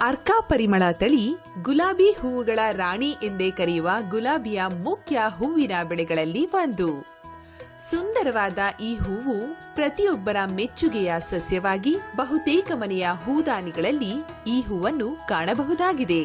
ಅರ್ಕಾ ಪರಿಮಳ ತಳಿ ಗುಲಾಬಿ ಹೂವುಗಳ ರಾಣಿ ಎಂದೇ ಕರೆಯುವ ಗುಲಾಬಿಯ ಮುಖ್ಯ ಹೂವಿನ ಬೆಳೆಗಳಲ್ಲಿ ಒಂದು. ಸುಂದರವಾದ ಈ ಹೂವು ಪ್ರತಿಯೊಬ್ಬರ ಮೆಚ್ಚುಗೆಯ ಸಸ್ಯವಾಗಿ ಬಹುತೇಕ ಮನೆಯ ಹೂದಾನಿಗಳಲ್ಲಿ ಈ ಹೂವನ್ನು ಕಾಣಬಹುದಾಗಿದೆ.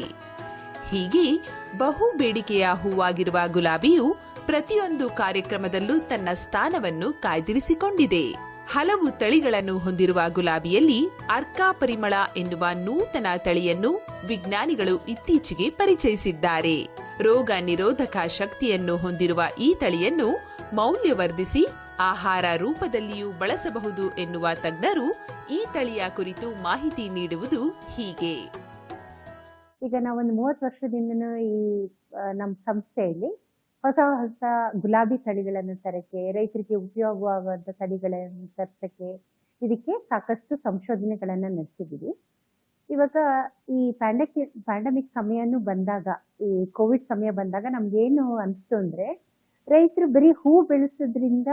ಹೀಗೆ ಬಹು ಬೇಡಿಕೆಯ ಹೂವಾಗಿರುವ ಗುಲಾಬಿಯು ಪ್ರತಿಯೊಂದು ಕಾರ್ಯಕ್ರಮದಲ್ಲೂ ತನ್ನ ಸ್ಥಾನವನ್ನು ಕಾಯ್ದಿರಿಸಿಕೊಂಡಿದೆ. ಹಲವು ತಳಿಗಳನ್ನು ಹೊಂದಿರುವ ಗುಲಾಬಿಯಲ್ಲಿ ಅರ್ಕಾ ಪರಿಮಳ ಎನ್ನುವ ನೂತನ ತಳಿಯನ್ನು ವಿಜ್ಞಾನಿಗಳು ಇತ್ತೀಚೆಗೆ ಪರಿಚಯಿಸಿದ್ದಾರೆ. ರೋಗ ನಿರೋಧಕ ಶಕ್ತಿಯನ್ನು ಹೊಂದಿರುವ ಈ ತಳಿಯನ್ನು ಮೌಲ್ಯವರ್ಧಿಸಿ ಆಹಾರ ರೂಪದಲ್ಲಿಯೂ ಬಳಸಬಹುದು ಎನ್ನುವ ತಜ್ಞರು ಈ ತಳಿಯ ಕುರಿತು ಮಾಹಿತಿ ನೀಡುವುದು ಹೀಗೆ. ಈಗ ನಾವೊಂದು ಮೂವತ್ತು ವರ್ಷದಿಂದ ಈ ನಮ್ಮ ಸಂಸ್ಥೆಯಲ್ಲಿ ಹೊಸ ಹೊಸ ಗುಲಾಬಿ ತಳಿಗಳನ್ನು ತರಕ್ಕೆ, ರೈತರಿಗೆ ಉಪಯೋಗವಾಗುವಂತ ತಳಿಗಳನ್ನು ತರ್ಸಕ್ಕೆ ಇದಕ್ಕೆ ಸಾಕಷ್ಟು ಸಂಶೋಧನೆಗಳನ್ನ ನಡೆಸಿದ್ದೀವಿ ಇವಾಗ ಈ ಪ್ಯಾಂಡಕ್ ಪ್ಯಾಂಡಮಿಕ್ ಸಮಯನೂ ಬಂದಾಗ, ಈ ಕೋವಿಡ್ ಸಮಯ ಬಂದಾಗ ನಮ್ಗೇನು ಅನಿಸ್ತು ಅಂದ್ರೆ ರೈತರು ಬರೀ ಹೂ ಬೆಳೆಸೋದ್ರಿಂದ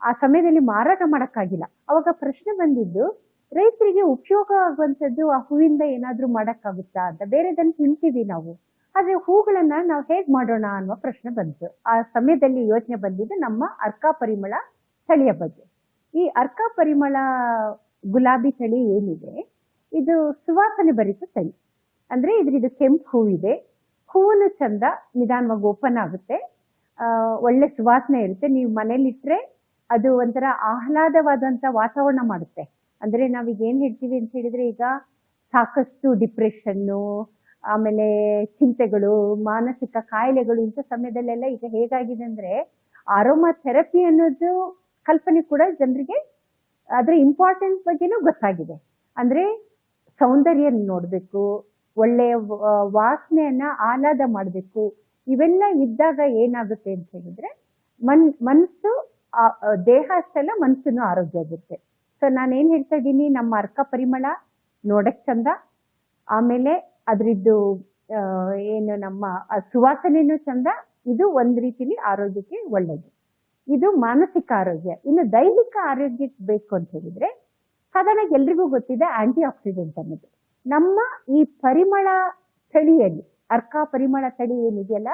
ಆ ಸಮಯದಲ್ಲಿ ಮಾರಾಟ ಮಾಡಕ್ಕಾಗಿಲ್ಲ. ಅವಾಗ ಪ್ರಶ್ನೆ ಬಂದಿದ್ದು, ರೈತರಿಗೆ ಉಪಯೋಗ ಆಗುವಂಥದ್ದು ಆ ಹೂವಿಂದ ಏನಾದ್ರೂ ಮಾಡಕ್ಕಾಗುತ್ತಾ ಅಂತ. ಬೇರೆದನ್ನ ತಿಂತೀವಿ ನಾವು. ಆದ್ರೆ ಹೂಗಳನ್ನ ನಾವು ಹೇಗ್ ಮಾಡೋಣ ಅನ್ನುವ ಪ್ರಶ್ನೆ ಬಂತು. ಆ ಸಮಯದಲ್ಲಿ ಯೋಚನೆ ಬಂದಿದ್ದು ನಮ್ಮ ಅರ್ಕ ಪರಿಮಳ ಚಳಿಯ ಬಗ್ಗೆ. ಈ ಅರ್ಕ ಪರಿಮಳ ಗುಲಾಬಿ ಚಳಿ ಏನಿದೆ, ಇದು ಸುವಾಸನೆ ಭರಿತ ಚಳಿ ಅಂದ್ರೆ ಇದ್ರದ್ದು ಕೆಂಪು ಹೂವಿದೆ ಹೂವನ್ನು ಚಂದ ನಿಧಾನವಾಗಿ ಓಪನ್ ಆಗುತ್ತೆ. ಒಳ್ಳೆ ಸುವಾಸನೆ ಇರುತ್ತೆ. ನೀವು ಮನೇಲಿಟ್ರೆ ಅದು ಒಂಥರ ಆಹ್ಲಾದವಾದಂತ ವಾತಾವರಣ ಮಾಡುತ್ತೆ. ಅಂದ್ರೆ ನಾವೀಗ ಏನ್ ಹೇಳ್ತೀವಿ ಅಂತ ಹೇಳಿದ್ರೆ ಈಗ ಸಾಕಷ್ಟು ಡಿಪ್ರೆಷನ್ನು ಆಮೇಲೆ ಚಿಂತೆಗಳು, ಮಾನಸಿಕ ಕಾಯಿಲೆಗಳು ಇಂಥ ಸಮಯದಲ್ಲೆಲ್ಲ ಈಗ ಹೇಗಾಗಿದೆ ಅಂದ್ರೆ ಅರೋಮಾ ಥೆರಪಿ ಅನ್ನೋದು ಕಲ್ಪನೆ ಕೂಡ ಜನರಿಗೆ ಅದರ ಇಂಪಾರ್ಟೆನ್ಸ್ ಬಗ್ಗೆನೂ ಗೊತ್ತಾಗಿದೆ. ಅಂದ್ರೆ ಸೌಂದರ್ಯ ನೋಡಬೇಕು ಒಳ್ಳೆಯ ವಾಸನೆಯನ್ನ ಆಹ್ಲಾದ ಮಾಡಬೇಕು. ಇವೆಲ್ಲ ಇದ್ದಾಗ ಏನಾಗುತ್ತೆ ಅಂತ ಹೇಳಿದ್ರೆ ಮನ್, ಮನಸ್ಸು ದೇಹ ಅಷ್ಟೆಲ್ಲ ಮನಸ್ಸನ್ನು ಆರೋಗ್ಯ ಆಗುತ್ತೆ. ಸೊ ನಾನೇನ್ ಹೇಳ್ತಾ ಇದ್ದೀನಿ, ನಮ್ಮ ಅರ್ಕ ಪರಿಮಳ ನೋಡಕ್ ಚಂದ, ಆಮೇಲೆ ಅದ್ರದ್ದು ಏನು ನಮ್ಮ ಸುವಾಸನೆನೂ ಚಂದ, ಇದು ಒಂದ್ ರೀತಿಲಿ ಆರೋಗ್ಯಕ್ಕೆ ಒಳ್ಳೇದು. ಇದು ಮಾನಸಿಕ ಆರೋಗ್ಯ. ಇನ್ನು ದೈಹಿಕ ಆರೋಗ್ಯಕ್ಕೆ ಬೇಕು ಅಂತ ಹೇಳಿದ್ರೆ, ಸಾಧಾರಣ ಎಲ್ರಿಗೂ ಗೊತ್ತಿದೆ ಆಂಟಿ ಆಕ್ಸಿಡೆಂಟ್ ಅನ್ನೋದು. ನಮ್ಮ ಈ ಪರಿಮಳ ತಳಿಯಲ್ಲಿ, ಅರ್ಕ ಪರಿಮಳ ತಳಿ ಏನಿದೆಯಲ್ಲ,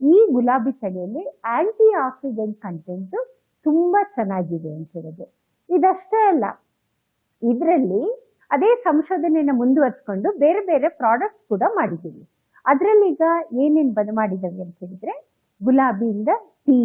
ಈ ಗುಲಾಬಿ ತಳಿಯಲ್ಲಿ ಆಂಟಿ ಆಕ್ಸಿಡೆಂಟ್ ಕಂಟೆಂಟ್ ತುಂಬಾ ಚೆನ್ನಾಗಿದೆ ಅಂತ ಹೇಳೋದು. ಇದಷ್ಟೇ ಅಲ್ಲ, ಇದರಲ್ಲಿ ಅದೇ ಸಂಶೋಧನೆಯನ್ನ ಮುಂದುವರಿಸ್ಕೊಂಡು ಬೇರೆ ಬೇರೆ ಪ್ರಾಡಕ್ಟ್ಸ್ ಕೂಡ ಮಾಡಿದ್ದೀವಿ. ಅದರಲ್ಲಿ ಈಗ ಏನೇನ್ ಬದ ಮಾಡಿದ್ದೀವಿ ಅಂತ ಹೇಳಿದ್ರೆ, ಗುಲಾಬಿಯಿಂದ ಟೀ,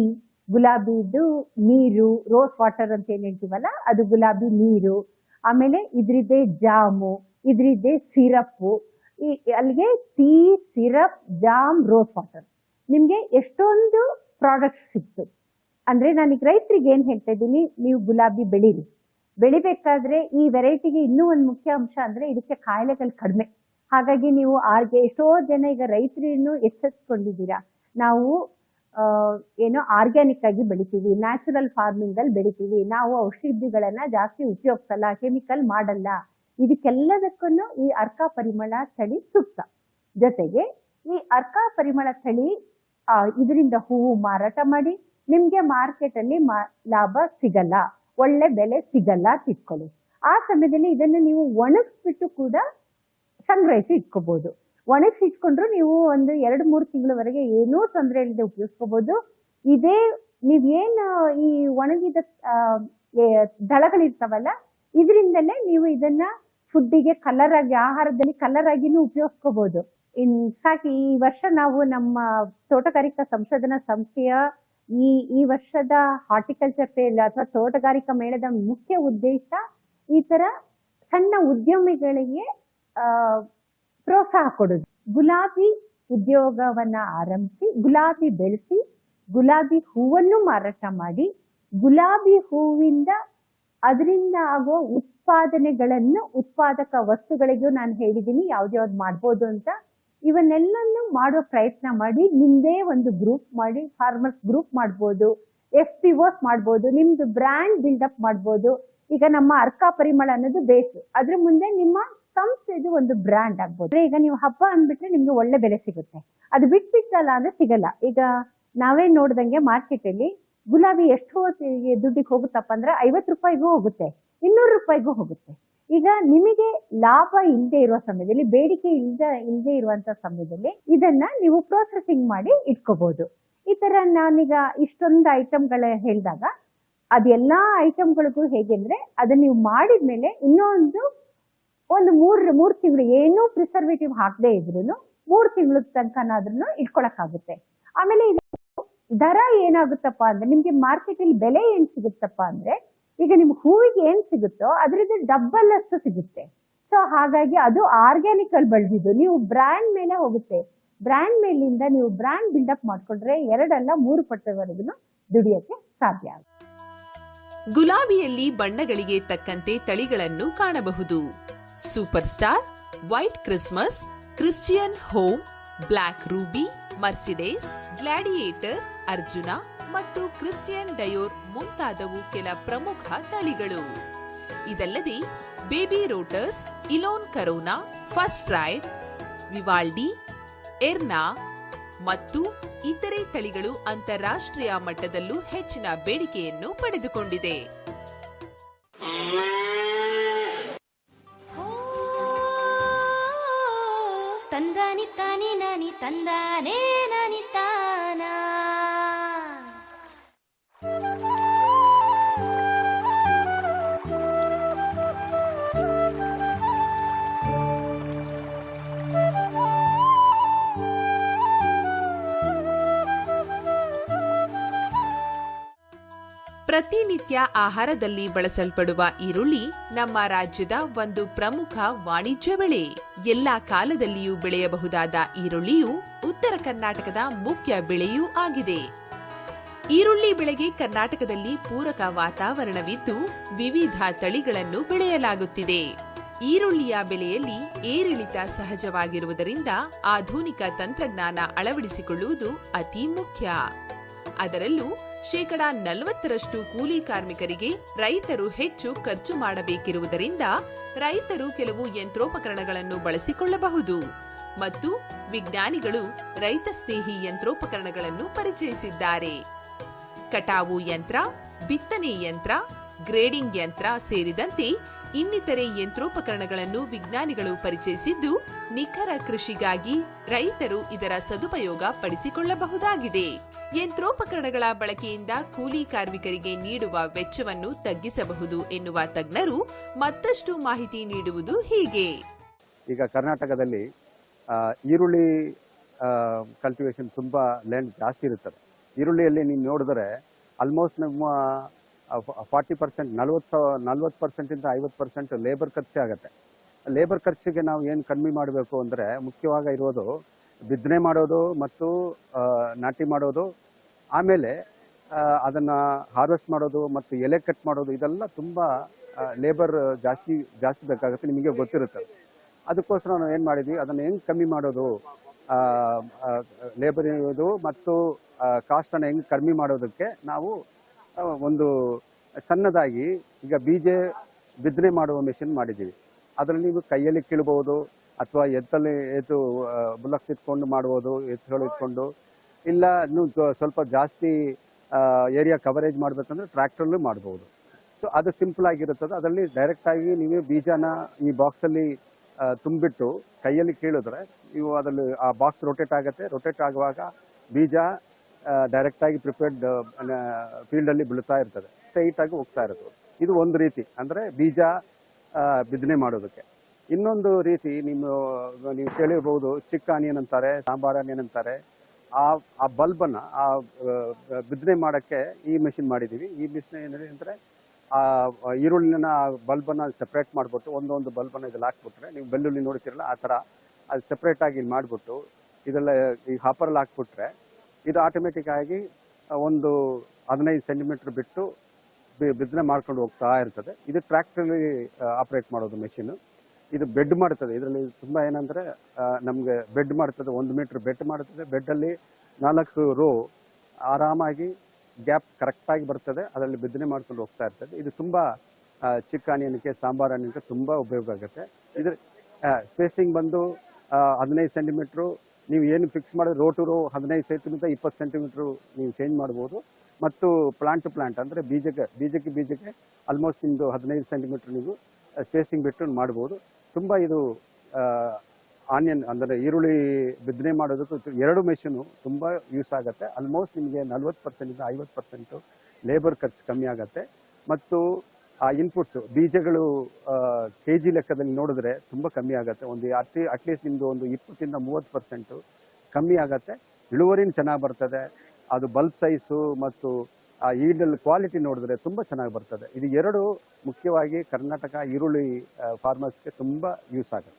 ಗುಲಾಬಿದು ನೀರು ರೋಸ್ ವಾಟರ್ ಅಂತ ಏನ್ ಹೇಳ್ತೀವಲ್ಲ, ಅದು ಗುಲಾಬಿ ನೀರು, ಆಮೇಲೆ ಇದ್ರಿದ್ದೆ ಜಾಮು, ಇದ್ರಿದ್ದೆ ಸಿರಪ್ಪು ಈ ಅಲ್ಲಿಗೆ tea, syrup, jam rose water ನಿಮ್ಗೆ ಎಷ್ಟೊಂದು ಪ್ರಾಡಕ್ಟ್ಸ್ ಸಿಕ್ತು. ಅಂದ್ರೆ ನಾನೀಗ ರೈತರಿಗೆ ಏನ್ ಹೇಳ್ತಾ ಇದ್ದೀನಿ, ನೀವು ಗುಲಾಬಿ ಬೆಳೀರಿ. ಬೆಳಿಬೇಕಾದ್ರೆ ಈ ವೆರೈಟಿಗೆ ಇನ್ನೂ ಒಂದು ಮುಖ್ಯ ಅಂಶ ಅಂದ್ರೆ ಇದಕ್ಕೆ ಕಾಯಿಲೆಗಳು ಕಡಿಮೆ. ಹಾಗಾಗಿ ನೀವು ಆರ್ಗೆ ಎಷ್ಟೋ ಜನ ಈಗ ರೈತರನ್ನು ಎಚ್ಚರಿಸ್ಕೊಂಡಿದ್ದೀರಾ ನಾವು ಏನೋ ಆರ್ಗ್ಯಾನಿಕ್ ಆಗಿ ಬೆಳಿತೀವಿ ನ್ಯಾಚುರಲ್ ಫಾರ್ಮಿಂಗ್ ಅಲ್ಲಿ ಬೆಳಿತೀವಿ, ನಾವು ಔಷಧಿಗಳನ್ನ ಜಾಸ್ತಿ ಉಪಯೋಗಿಸಲ್ಲ ಕೆಮಿಕಲ್ ಮಾಡಲ್ಲ. ಇದಕ್ಕೆಲ್ಲದಕ್ಕೂ ಈ ಅರ್ಕ ಪರಿಮಳ ಚಳಿ ಸೂಕ್ತ. ಜೊತೆಗೆ ಈ ಅರ್ಕ ಪರಿಮಳ ಚಳಿ ಇದರಿಂದ ಹೂವು ಮಾರಾಟ ಮಾಡಿ, ನಿಮ್ಗೆ ಮಾರ್ಕೆಟ್ ಅಲ್ಲಿ ಲಾಭ ಸಿಗಲ್ಲ. ಒಳ್ಳೆ ಬೆಲೆ ಸಿಗಲ್ಲ ತಿಳ್ಕೊಳ್ಳಿ ಆ ಸಮಯದಲ್ಲಿ ಇದನ್ನು ನೀವು ಒಣಗಿಸ್ಬಿಟ್ಟು ಕೂಡ ಸಂಗ್ರಹಿಸಿ ಇಟ್ಕೋಬಹುದು ಒಣಗಿಸಿ ಇಟ್ಕೊಂಡ್ರು ನೀವು ಒಂದು ಎರಡು, ಮೂರು ತಿಂಗಳವರೆಗೆ ಏನೂ ತೊಂದರೆ ಇಲ್ಲದೆ ಉಪಯೋಗಿಸ್ಕೋಬಹುದು ಇದೇ ನೀವೇನು ಈ ಒಣಗಿದ ದಳಗಳಿರ್ತಾವಲ್ಲ, ಇದರಿಂದಲೇ ನೀವು ಇದನ್ನ ಫುಡ್ಡಿಗೆ ಕಲರ್ ಆಗಿ, ಆಹಾರದಲ್ಲಿ ಕಲರ್ ಆಗಿನೂ ಉಪಯೋಗಿಸ್ಕೋಬಹುದು ಇನ್ ಸಾಕಿ ಈ ವರ್ಷ ನಾವು ನಮ್ಮ ತೋಟಗಾರಿಕಾ ಸಂಶೋಧನಾ ಸಂಸ್ಥೆಯ ಈ ಈ ವರ್ಷದ ಹಾರ್ಟಿಕಲ್ಚರ್ ಫೇಲ್ ಅಥವಾ ತೋಟಗಾರಿಕಾ ಮೇಳದ ಮುಖ್ಯ ಉದ್ದೇಶ ಈ ತರ ಸಣ್ಣ ಉದ್ಯಮಿಗಳಿಗೆ ಪ್ರೋತ್ಸಾಹ ಕೊಡೋದು. ಗುಲಾಬಿ ಉದ್ಯೋಗವನ್ನ ಆರಂಭಿಸಿ, ಗುಲಾಬಿ ಬೆಳೆಸಿ, ಗುಲಾಬಿ ಹೂವನ್ನು ಮಾರಾಟ ಮಾಡಿ, ಗುಲಾಬಿ ಹೂವಿಂದ ಅದರಿಂದ ಆಗೋ ಉತ್ಪಾದನೆಗಳನ್ನು, ಉತ್ಪಾದಕ ವಸ್ತುಗಳಿಗೂ ನಾನು ಹೇಳಿದ್ದೀನಿ, ಯಾವ್ದ್ಯಾವ್ದು ಮಾಡ್ಬೋದು ಅಂತ ಇವನ್ನೆಲ್ಲನ್ನು ಮಾಡೋ ಪ್ರಯತ್ನ ಮಾಡಿ ನಿಮ್ಮದೇ ಒಂದು ಗ್ರೂಪ್ ಮಾಡಿ ಫಾರ್ಮರ್ಸ್ ಗ್ರೂಪ್ ಮಾಡ್ಬೋದು ಎಫ್ ಪಿ ಓಸ್ ಮಾಡ್ಬೋದು, ನಿಮ್ದು ಬ್ರ್ಯಾಂಡ್ ಬಿಲ್ಡಪ್ ಮಾಡ್ಬೋದು. ಈಗ ನಮ್ಮ ಅರ್ಕ ಪರಿಮಳ ಅನ್ನೋದು ಬೇಸ್ ಅದ್ರ ಮುಂದೆ ನಿಮ್ಮ ಸಂಸ್ಥೆದು ಒಂದು ಬ್ರ್ಯಾಂಡ್ ಆಗ್ಬೋದು. ಈಗ ನೀವು ಹಬ್ಬ ಅಂದ್ಬಿಟ್ರೆ ನಿಮ್ಗೆ ಒಳ್ಳೆ ಬೆಲೆ ಸಿಗುತ್ತೆ. ಅದು ಬಿಟ್ಬಿಟ್ಟಲ್ಲ ಅಂದ್ರೆ ಸಿಗಲ್ಲ. ಈಗ ನಾವೇ ನೋಡ್ದಂಗೆ ಮಾರ್ಕೆಟ್ ಅಲ್ಲಿ ಗುಲಾಬಿ ಎಷ್ಟು ದುಡ್ಡಿಗೆ ಹೋಗುತ್ತಪ್ಪ ಅಂದ್ರೆ ಐವತ್ತು ರೂಪಾಯಿಗೂ ಹೋಗುತ್ತೆ, ಇನ್ನೂರು ರೂಪಾಯಿಗೂ ಹೋಗುತ್ತೆ. ಈಗ ನಿಮಗೆ ಲಾಭ ಇಲ್ಲದೆ ಇರುವ ಸಮಯದಲ್ಲಿ, ಬೇಡಿಕೆ ಇಲ್ದ ಇಲ್ಲದೆ ಇರುವಂತ ಸಮಯದಲ್ಲಿ ಇದನ್ನ ನೀವು ಪ್ರೊಸೆಸಿಂಗ್ ಮಾಡಿ ಇಟ್ಕೋಬಹುದು ಈ ತರ ನಾನೀಗ ಇಷ್ಟೊಂದು ಐಟಮ್ಗಳ ಹೇಳಿದಾಗ ಅದೆಲ್ಲಾ ಐಟಮ್ಗಳಿಗೂ ಹೇಗೆ ಅಂದ್ರೆ ಅದನ್ನ ನೀವು ಮಾಡಿದ್ಮೇಲೆ ಇನ್ನೊಂದು ಒಂದು ಮೂರ್ ಮೂರ್ ತಿಂಗಳು ಏನೂ ಪ್ರಿಸರ್ವೇಟಿವ್ ಹಾಕದೇ ಇದ್ರು ಮೂರ್ ತಿಂಗಳ ತನಕನಾದ್ರೂ ಇಟ್ಕೊಳಕ್ಕಾಗುತ್ತೆ. ಆಮೇಲೆ ದರ ಏನಾಗುತ್ತಪ್ಪ ಅಂದ್ರೆ, ನಿಮ್ಗೆ ಮಾರ್ಕೆಟ್ ಅಲ್ಲಿ ಬೆಲೆ ಏನ್ ಸಿಗುತ್ತಪ್ಪ ಅಂದ್ರೆ ಈಗ ನಿಮ್ಗೆ ಹೂವಿಗೆ ಏನ್ ಸಿಗುತ್ತೋ ಅದರಿಂದ ಡಬ್ಬಲ್ ಅಷ್ಟು ಸಿಗುತ್ತೆ. ಸೊ ಹಾಗಾಗಿ ಅದು ಆರ್ಗ್ಯಾನಿಕ್ ಅಲ್ಲಿ ಬೆಳೆದಿದ್ದು. ನೀವು ಬ್ರ್ಯಾಂಡ್ ಮೇಲೆ ಹೋಗುತ್ತೆ. ಬ್ರ್ಯಾಂಡ್ ಮೇಲಿಂದ ನೀವು ಬ್ರ್ಯಾಂಡ್ ಬಿಲ್ಡಪ್ ಮಾಡ್ಕೊಂಡ್ರೆ ಎರಡಲ್ಲ ಮೂರು ಪಟ್ಟವರೆಗೂ ದುಡಿಯಕ್ಕೆ ಸಾಧ್ಯ ಆಗುತ್ತೆ. ಗುಲಾಬಿಯಲ್ಲಿ ಬಣ್ಣಗಳಿಗೆ ತಕ್ಕಂತೆ ತಳಿಗಳನ್ನು ಕಾಣಬಹುದು. Super star white Christmas Christian home black ruby Mercedes gladiator Arjuna ಮತ್ತು ಕ್ರಿಸ್ಟಿಯನ್ ಡಯೋರ್ ಮುಂತಾದವು ಕೆಲ ಪ್ರಮುಖ ತಳಿಗಳು. ಇದಲ್ಲದೆ, baby rotors, Elon Corona, first ride Vivaldi, Erna ಮತ್ತು ಇತರೆ ತಳಿಗಳು ಅಂತಾರಾಷ್ಟ್ರೀಯ ಮಟ್ಟದಲ್ಲೂ ಹೆಚ್ಚಿನ ಬೇಡಿಕೆಯನ್ನು ಪಡೆದುಕೊಂಡಿದೆ. ತಂದಾನಿ ತಾನಿ ನಾನಿ, ತಂದಾನೇ ನಾನಿ ಪ್ರತಿನಿತ್ಯ ಆಹಾರದಲ್ಲಿ ಬಳಸಲ್ಪಡುವ ಈರುಳ್ಳಿ ನಮ್ಮ ರಾಜ್ಯದ ಒಂದು ಪ್ರಮುಖ ವಾಣಿಜ್ಯ ಬೆಳೆ. ಎಲ್ಲಾ ಕಾಲದಲ್ಲಿಯೂ ಬೆಳೆಯಬಹುದಾದ ಈರುಳ್ಳಿಯು ಉತ್ತರ ಕರ್ನಾಟಕದ ಮುಖ್ಯ ಬೆಳೆಯೂ ಆಗಿದೆ. ಈರುಳ್ಳಿ ಬೆಳೆಗೆ ಕರ್ನಾಟಕದಲ್ಲಿ ಪೂರಕ ವಾತಾವರಣವಿದ್ದು, ವಿವಿಧ ತಳಿಗಳನ್ನು ಬೆಳೆಯಲಾಗುತ್ತಿದೆ. ಈರುಳ್ಳಿಯ ಬೆಲೆಯಲ್ಲಿ ಏರಿಳಿತ ಸಹಜವಾಗಿರುವುದರಿಂದ ಆಧುನಿಕ ತಂತ್ರಜ್ಞಾನ ಅಳವಡಿಸಿಕೊಳ್ಳುವುದು ಅತಿ ಮುಖ್ಯ. ಅದರಲ್ಲೂ ಶೇಕಡಾ ನಲವತ್ತರಷ್ಟು ಕೂಲಿ ಕಾರ್ಮಿಕರಿಗೆ ರೈತರು ಹೆಚ್ಚು ಖರ್ಚು ಮಾಡಬೇಕಿರುವುದರಿಂದ ರೈತರು ಕೆಲವು ಯಂತ್ರೋಪಕರಣಗಳನ್ನು ಬಳಸಿಕೊಳ್ಳಬಹುದು. ಮತ್ತು ವಿಜ್ಞಾನಿಗಳು ರೈತ ಸ್ನೇಹಿ ಯಂತ್ರೋಪಕರಣಗಳನ್ನು ಪರಿಚಯಿಸಿದ್ದಾರೆ. ಕಟಾವು ಯಂತ್ರ, ಬಿತ್ತನೆ ಯಂತ್ರ, ಗ್ರೇಡಿಂಗ್ ಯಂತ್ರ ಸೇರಿದಂತೆ ಇನ್ನಿತರೆ ಯಂತ್ರೋಪಕರಣಗಳನ್ನು ವಿಜ್ಞಾನಿಗಳು ಪರಿಚಯಿಸಿದ್ದು ನಿಖರ ಕೃಷಿಗಾಗಿ ರೈತರು ಇದರ ಸದುಪಯೋಗ ಪಡಿಸಿಕೊಳ್ಳಬಹುದಾಗಿದೆ. ಯಂತ್ರೋಪಕರಣಗಳ ಬಳಕೆಯಿಂದ ಕೂಲಿ ಕಾರ್ಮಿಕರಿಗೆ ನೀಡುವ ವೆಚ್ಚವನ್ನು ತಗ್ಗಿಸಬಹುದು ಎನ್ನುವ ತಜ್ಞರು ಮತ್ತಷ್ಟು ಮಾಹಿತಿ ನೀಡುವುದು ಹೀಗೆ. ಈಗ ಕರ್ನಾಟಕದಲ್ಲಿ ಈರುಳ್ಳಿ ಕಲ್ಟಿವೇಶನ್ ತುಂಬ ಲ್ಯಾಂಡ್ ಜಾಸ್ತಿ ಇರುತ್ತದೆ. ಈರುಳ್ಳಿಯಲ್ಲಿ ನೀವು ನೋಡಿದ್ರೆ ಆಲ್ಮೋಸ್ಟ್ ನಮ್ಮ ಫಾರ್ಟಿ ಪರ್ಸೆಂಟ್ ನಲ್ವತ್ತು ನಲ್ವತ್ತು ಪರ್ಸೆಂಟಿಂದ ಐವತ್ತು ಪರ್ಸೆಂಟ್ ಲೇಬರ್ ಖರ್ಚು ಆಗುತ್ತೆ. ಲೇಬರ್ ಖರ್ಚಿಗೆ ನಾವು ಏನು ಕಡಿಮೆ ಮಾಡಬೇಕು ಅಂದರೆ ಮುಖ್ಯವಾಗಿ ಇರೋದು ಬಿತ್ತನೆ ಮಾಡೋದು ಮತ್ತು ನಾಟಿ ಮಾಡೋದು, ಆಮೇಲೆ ಅದನ್ನು ಹಾರ್ವೆಸ್ಟ್ ಮಾಡೋದು ಮತ್ತು ಎಲೆ ಕಟ್ ಮಾಡೋದು, ಇದೆಲ್ಲ ತುಂಬ ಲೇಬರ್ ಜಾಸ್ತಿ ಜಾಸ್ತಿ ಬೇಕಾಗುತ್ತೆ ನಿಮಗೆ ಗೊತ್ತಿರುತ್ತೆ. ಅದಕ್ಕೋಸ್ಕರ ನಾವು ಏನು ಮಾಡಿದ್ವಿ, ಅದನ್ನು ಹೆಂಗೆ ಕಮ್ಮಿ ಮಾಡೋದು ಲೇಬರ್ ಇರೋದು ಮತ್ತು ಕಾಸ್ಟನ್ನು ಹೆಂಗೆ ಕಡಿಮೆ ಮಾಡೋದಕ್ಕೆ ನಾವು ಒಂದು ಸಣ್ಣದಾಗಿ ಈಗ ಬೀಜ ಬಿತ್ತನೆ ಮಾಡುವ ಮೆಷಿನ್ ಮಾಡಿದ್ದೀವಿ. ಅದರಲ್ಲಿ ನೀವು ಕೈಯಲ್ಲಿ ಕೀಳ್ಬೋದು ಅಥವಾ ಎತ್ತಲ್ಲಿ ಎತ್ತು ಬುಲಕ್ಸ್ ಇಟ್ಕೊಂಡು ಮಾಡ್ಬೋದು, ಎತ್ತುಗಳು ಇಟ್ಕೊಂಡು. ಇಲ್ಲ ನೀವು ಸ್ವಲ್ಪ ಜಾಸ್ತಿ ಏರಿಯಾ ಕವರೇಜ್ ಮಾಡಬೇಕಂದ್ರೆ ಟ್ರ್ಯಾಕ್ಟರ್ಲು ಮಾಡ್ಬೋದು. ಸೊ ಅದು ಸಿಂಪಲ್ ಆಗಿರುತ್ತದೆ. ಅದರಲ್ಲಿ ಡೈರೆಕ್ಟಾಗಿ ನೀವು ಬೀಜನ ಈ ಬಾಕ್ಸಲ್ಲಿ ತುಂಬಿಟ್ಟು ಕೈಯಲ್ಲಿ ಕೀಳಿದ್ರೆ ನೀವು ಅದರಲ್ಲಿ, ಆ ಬಾಕ್ಸ್ ರೊಟೇಟ್ ಆಗುತ್ತೆ. ರೊಟೇಟ್ ಆಗುವಾಗ ಬೀಜ ಡೈರೆಕ್ಟ್ ಆಗಿ ಪ್ರಿಪೇರ್ಡ್ ಫೀಲ್ಡ್ ಅಲ್ಲಿ ಬೀಳ್ತಾ ಇರ್ತದೆ. ಸ್ಟ್ರೈಟ್ ಆಗಿ ಹೋಗ್ತಾ ಇರೋದು ಇದು ಒಂದು ರೀತಿ. ಅಂದ್ರೆ ಬೀಜ ಬಿತ್ತನೆ ಮಾಡೋದಕ್ಕೆ. ಇನ್ನೊಂದು ರೀತಿ ನಿಮ್ಮ, ನೀವು ಕೇಳಿರ್ಬೋದು, ಚಿಕ್ಕ ಆನಿಯನ್ ಅಂತಾರೆ, ಸಾಂಬಾರ್ ಆನಿಯನ್ ಅಂತಾರೆ. ಆ ಆ ಬಲ್ಬನ್ನ, ಆ ಬಿತ್ತನೆ ಮಾಡಕ್ಕೆ ಈ ಮೆಷಿನ್ ಮಾಡಿದೀವಿ. ಈ ಮಿಷಿನ್ ಏನಿದೆ ಅಂದ್ರೆ, ಆ ಈರುಳ್ಳಿನ ಬಲ್ಬನ್ನ ಸೆಪರೇಟ್ ಮಾಡ್ಬಿಟ್ಟು, ಒಂದೊಂದು ಬಲ್ಬನ್ನ ಇದ್ರಲ್ಲಿ ಹಾಕ್ಬಿಟ್ರೆ, ನೀವು ಬೆಳ್ಳುಳ್ಳಿ ನೋಡ್ತಿರಲ್ಲ, ಆ ತರ ಅದು ಸೆಪರೇಟ್ ಆಗಿ ಇಲ್ಲಿ ಮಾಡ್ಬಿಟ್ಟು ಇದೆಲ್ಲ ಈ ಹಾಪರಲ್ಲಿ ಹಾಕ್ಬಿಟ್ರೆ ಇದು ಆಟೋಮೆಟಿಕ್ ಆಗಿ ಒಂದು ಹದಿನೈದು ಸೆಂಟಿಮೀಟರ್ ಬಿಟ್ಟು ಬಿ- ಬಿತ್ತನೆ ಮಾಡ್ಕೊಂಡು ಹೋಗ್ತಾ ಇರ್ತದೆ. ಇದು ಟ್ರ್ಯಾಕ್ಟ್ರಲ್ಲಿ ಆಪರೇಟ್ ಮಾಡೋದು ಮೆಷಿನ್ ಇದು ಬೆಡ್ ಮಾಡ್ತದೆ. ಇದರಲ್ಲಿ ತುಂಬ ಏನಂದ್ರೆ ನಮಗೆ ಬೆಡ್ ಮಾಡ್ತದೆ. ಒಂದು ಮೀಟರ್ ಬೆಡ್ ಮಾಡ್ತದೆ. ಬೆಡ್ ಅಲ್ಲಿ ನಾಲ್ಕು ರೋ ಆರಾಮಾಗಿ ಗ್ಯಾಪ್ ಕರೆಕ್ಟಾಗಿ ಬರ್ತದೆ. ಅದರಲ್ಲಿ ಬಿದ್ದನೆ ಮಾಡ್ಕೊಂಡು ಹೋಗ್ತಾ ಇರ್ತದೆ. ಇದು ತುಂಬಾ ಚಿಕ್ಕ ಸಾಂಬಾರ್ ಆನಿಯನ್ಗೆ ತುಂಬಾ ಉಪಯೋಗ ಆಗುತ್ತೆ. ಇದ್ರ ಸ್ಪೇಸಿಂಗ್ ಬಂದು ಹದಿನೈದು ಸೆಂಟಿಮೀಟ್ರು ನೀವು ಏನು ಫಿಕ್ಸ್ ಮಾಡಿದ್ರೆ ರೋ ಟು ರೋ ಹದಿನೈದು ಸೆಂಟಿಮೀಟರ್ ಇಪ್ಪತ್ತು ಸೆಂಟಿಮೀಟ್ರು ನೀವು ಚೇಂಜ್ ಮಾಡ್ಬೋದು. ಮತ್ತು ಪ್ಲಾಂಟ್ ಟು ಪ್ಲಾಂಟ್ ಅಂದರೆ ಬೀಜಕ್ಕೆ ಬೀಜಕ್ಕೆ ಬೀಜಕ್ಕೆ ಆಲ್ಮೋಸ್ಟ್ ನಿಮ್ದು ಹದಿನೈದು ಸೆಂಟಿಮೀಟರ್ ನೀವು ಸ್ಪೇಸಿಂಗ್ ಬಿಟ್ಟು ಮಾಡ್ಬೋದು. ತುಂಬ ಇದು ಆನಿಯನ್ ಅಂದರೆ ಈರುಳ್ಳಿ ಬಿತ್ತನೆ ಮಾಡೋದಕ್ಕೂ ಎರಡು ಮೆಷಿನು ತುಂಬ ಯೂಸ್ ಆಗುತ್ತೆ. ಆಲ್ಮೋಸ್ಟ್ ನಿಮಗೆ ನಲ್ವತ್ತು ಪರ್ಸೆಂಟಿಂದ ಐವತ್ತು ಪರ್ಸೆಂಟು ಲೇಬರ್ ಖರ್ಚು ಕಮ್ಮಿ ಆಗುತ್ತೆ. ಮತ್ತು ಆ ಇನ್ಪುಟ್ಸ್ ಬೀಜಗಳು ಕೆ ಜಿ ಲೆಕ್ಕದಲ್ಲಿ ನೋಡಿದ್ರೆ ತುಂಬ ಕಮ್ಮಿ ಆಗುತ್ತೆ. ಒಂದು ಅಟ್ಲಿ ಅಟ್ಲೀಸ್ಟ್ ನಿಮ್ಮದು ಒಂದು ಇಪ್ಪತ್ತಿಂದ ಮೂವತ್ತು ಪರ್ಸೆಂಟು ಕಮ್ಮಿ ಆಗುತ್ತೆ. ಇಳುವರಿನ ಚೆನ್ನಾಗಿ ಬರ್ತದೆ. ಅದು ಬಲ್ಬ್ ಸೈಜು ಮತ್ತು ಆ ಈಲ್ಡಲ್ಲಿ ಕ್ವಾಲಿಟಿ ನೋಡಿದ್ರೆ ತುಂಬ ಚೆನ್ನಾಗಿ ಬರ್ತದೆ. ಇದು ಎರಡು ಮುಖ್ಯವಾಗಿ ಕರ್ನಾಟಕ ಈರುಳ್ಳಿ ಫಾರ್ಮರ್ಸ್ಗೆ ತುಂಬ ಯೂಸ್ ಆಗುತ್ತೆ.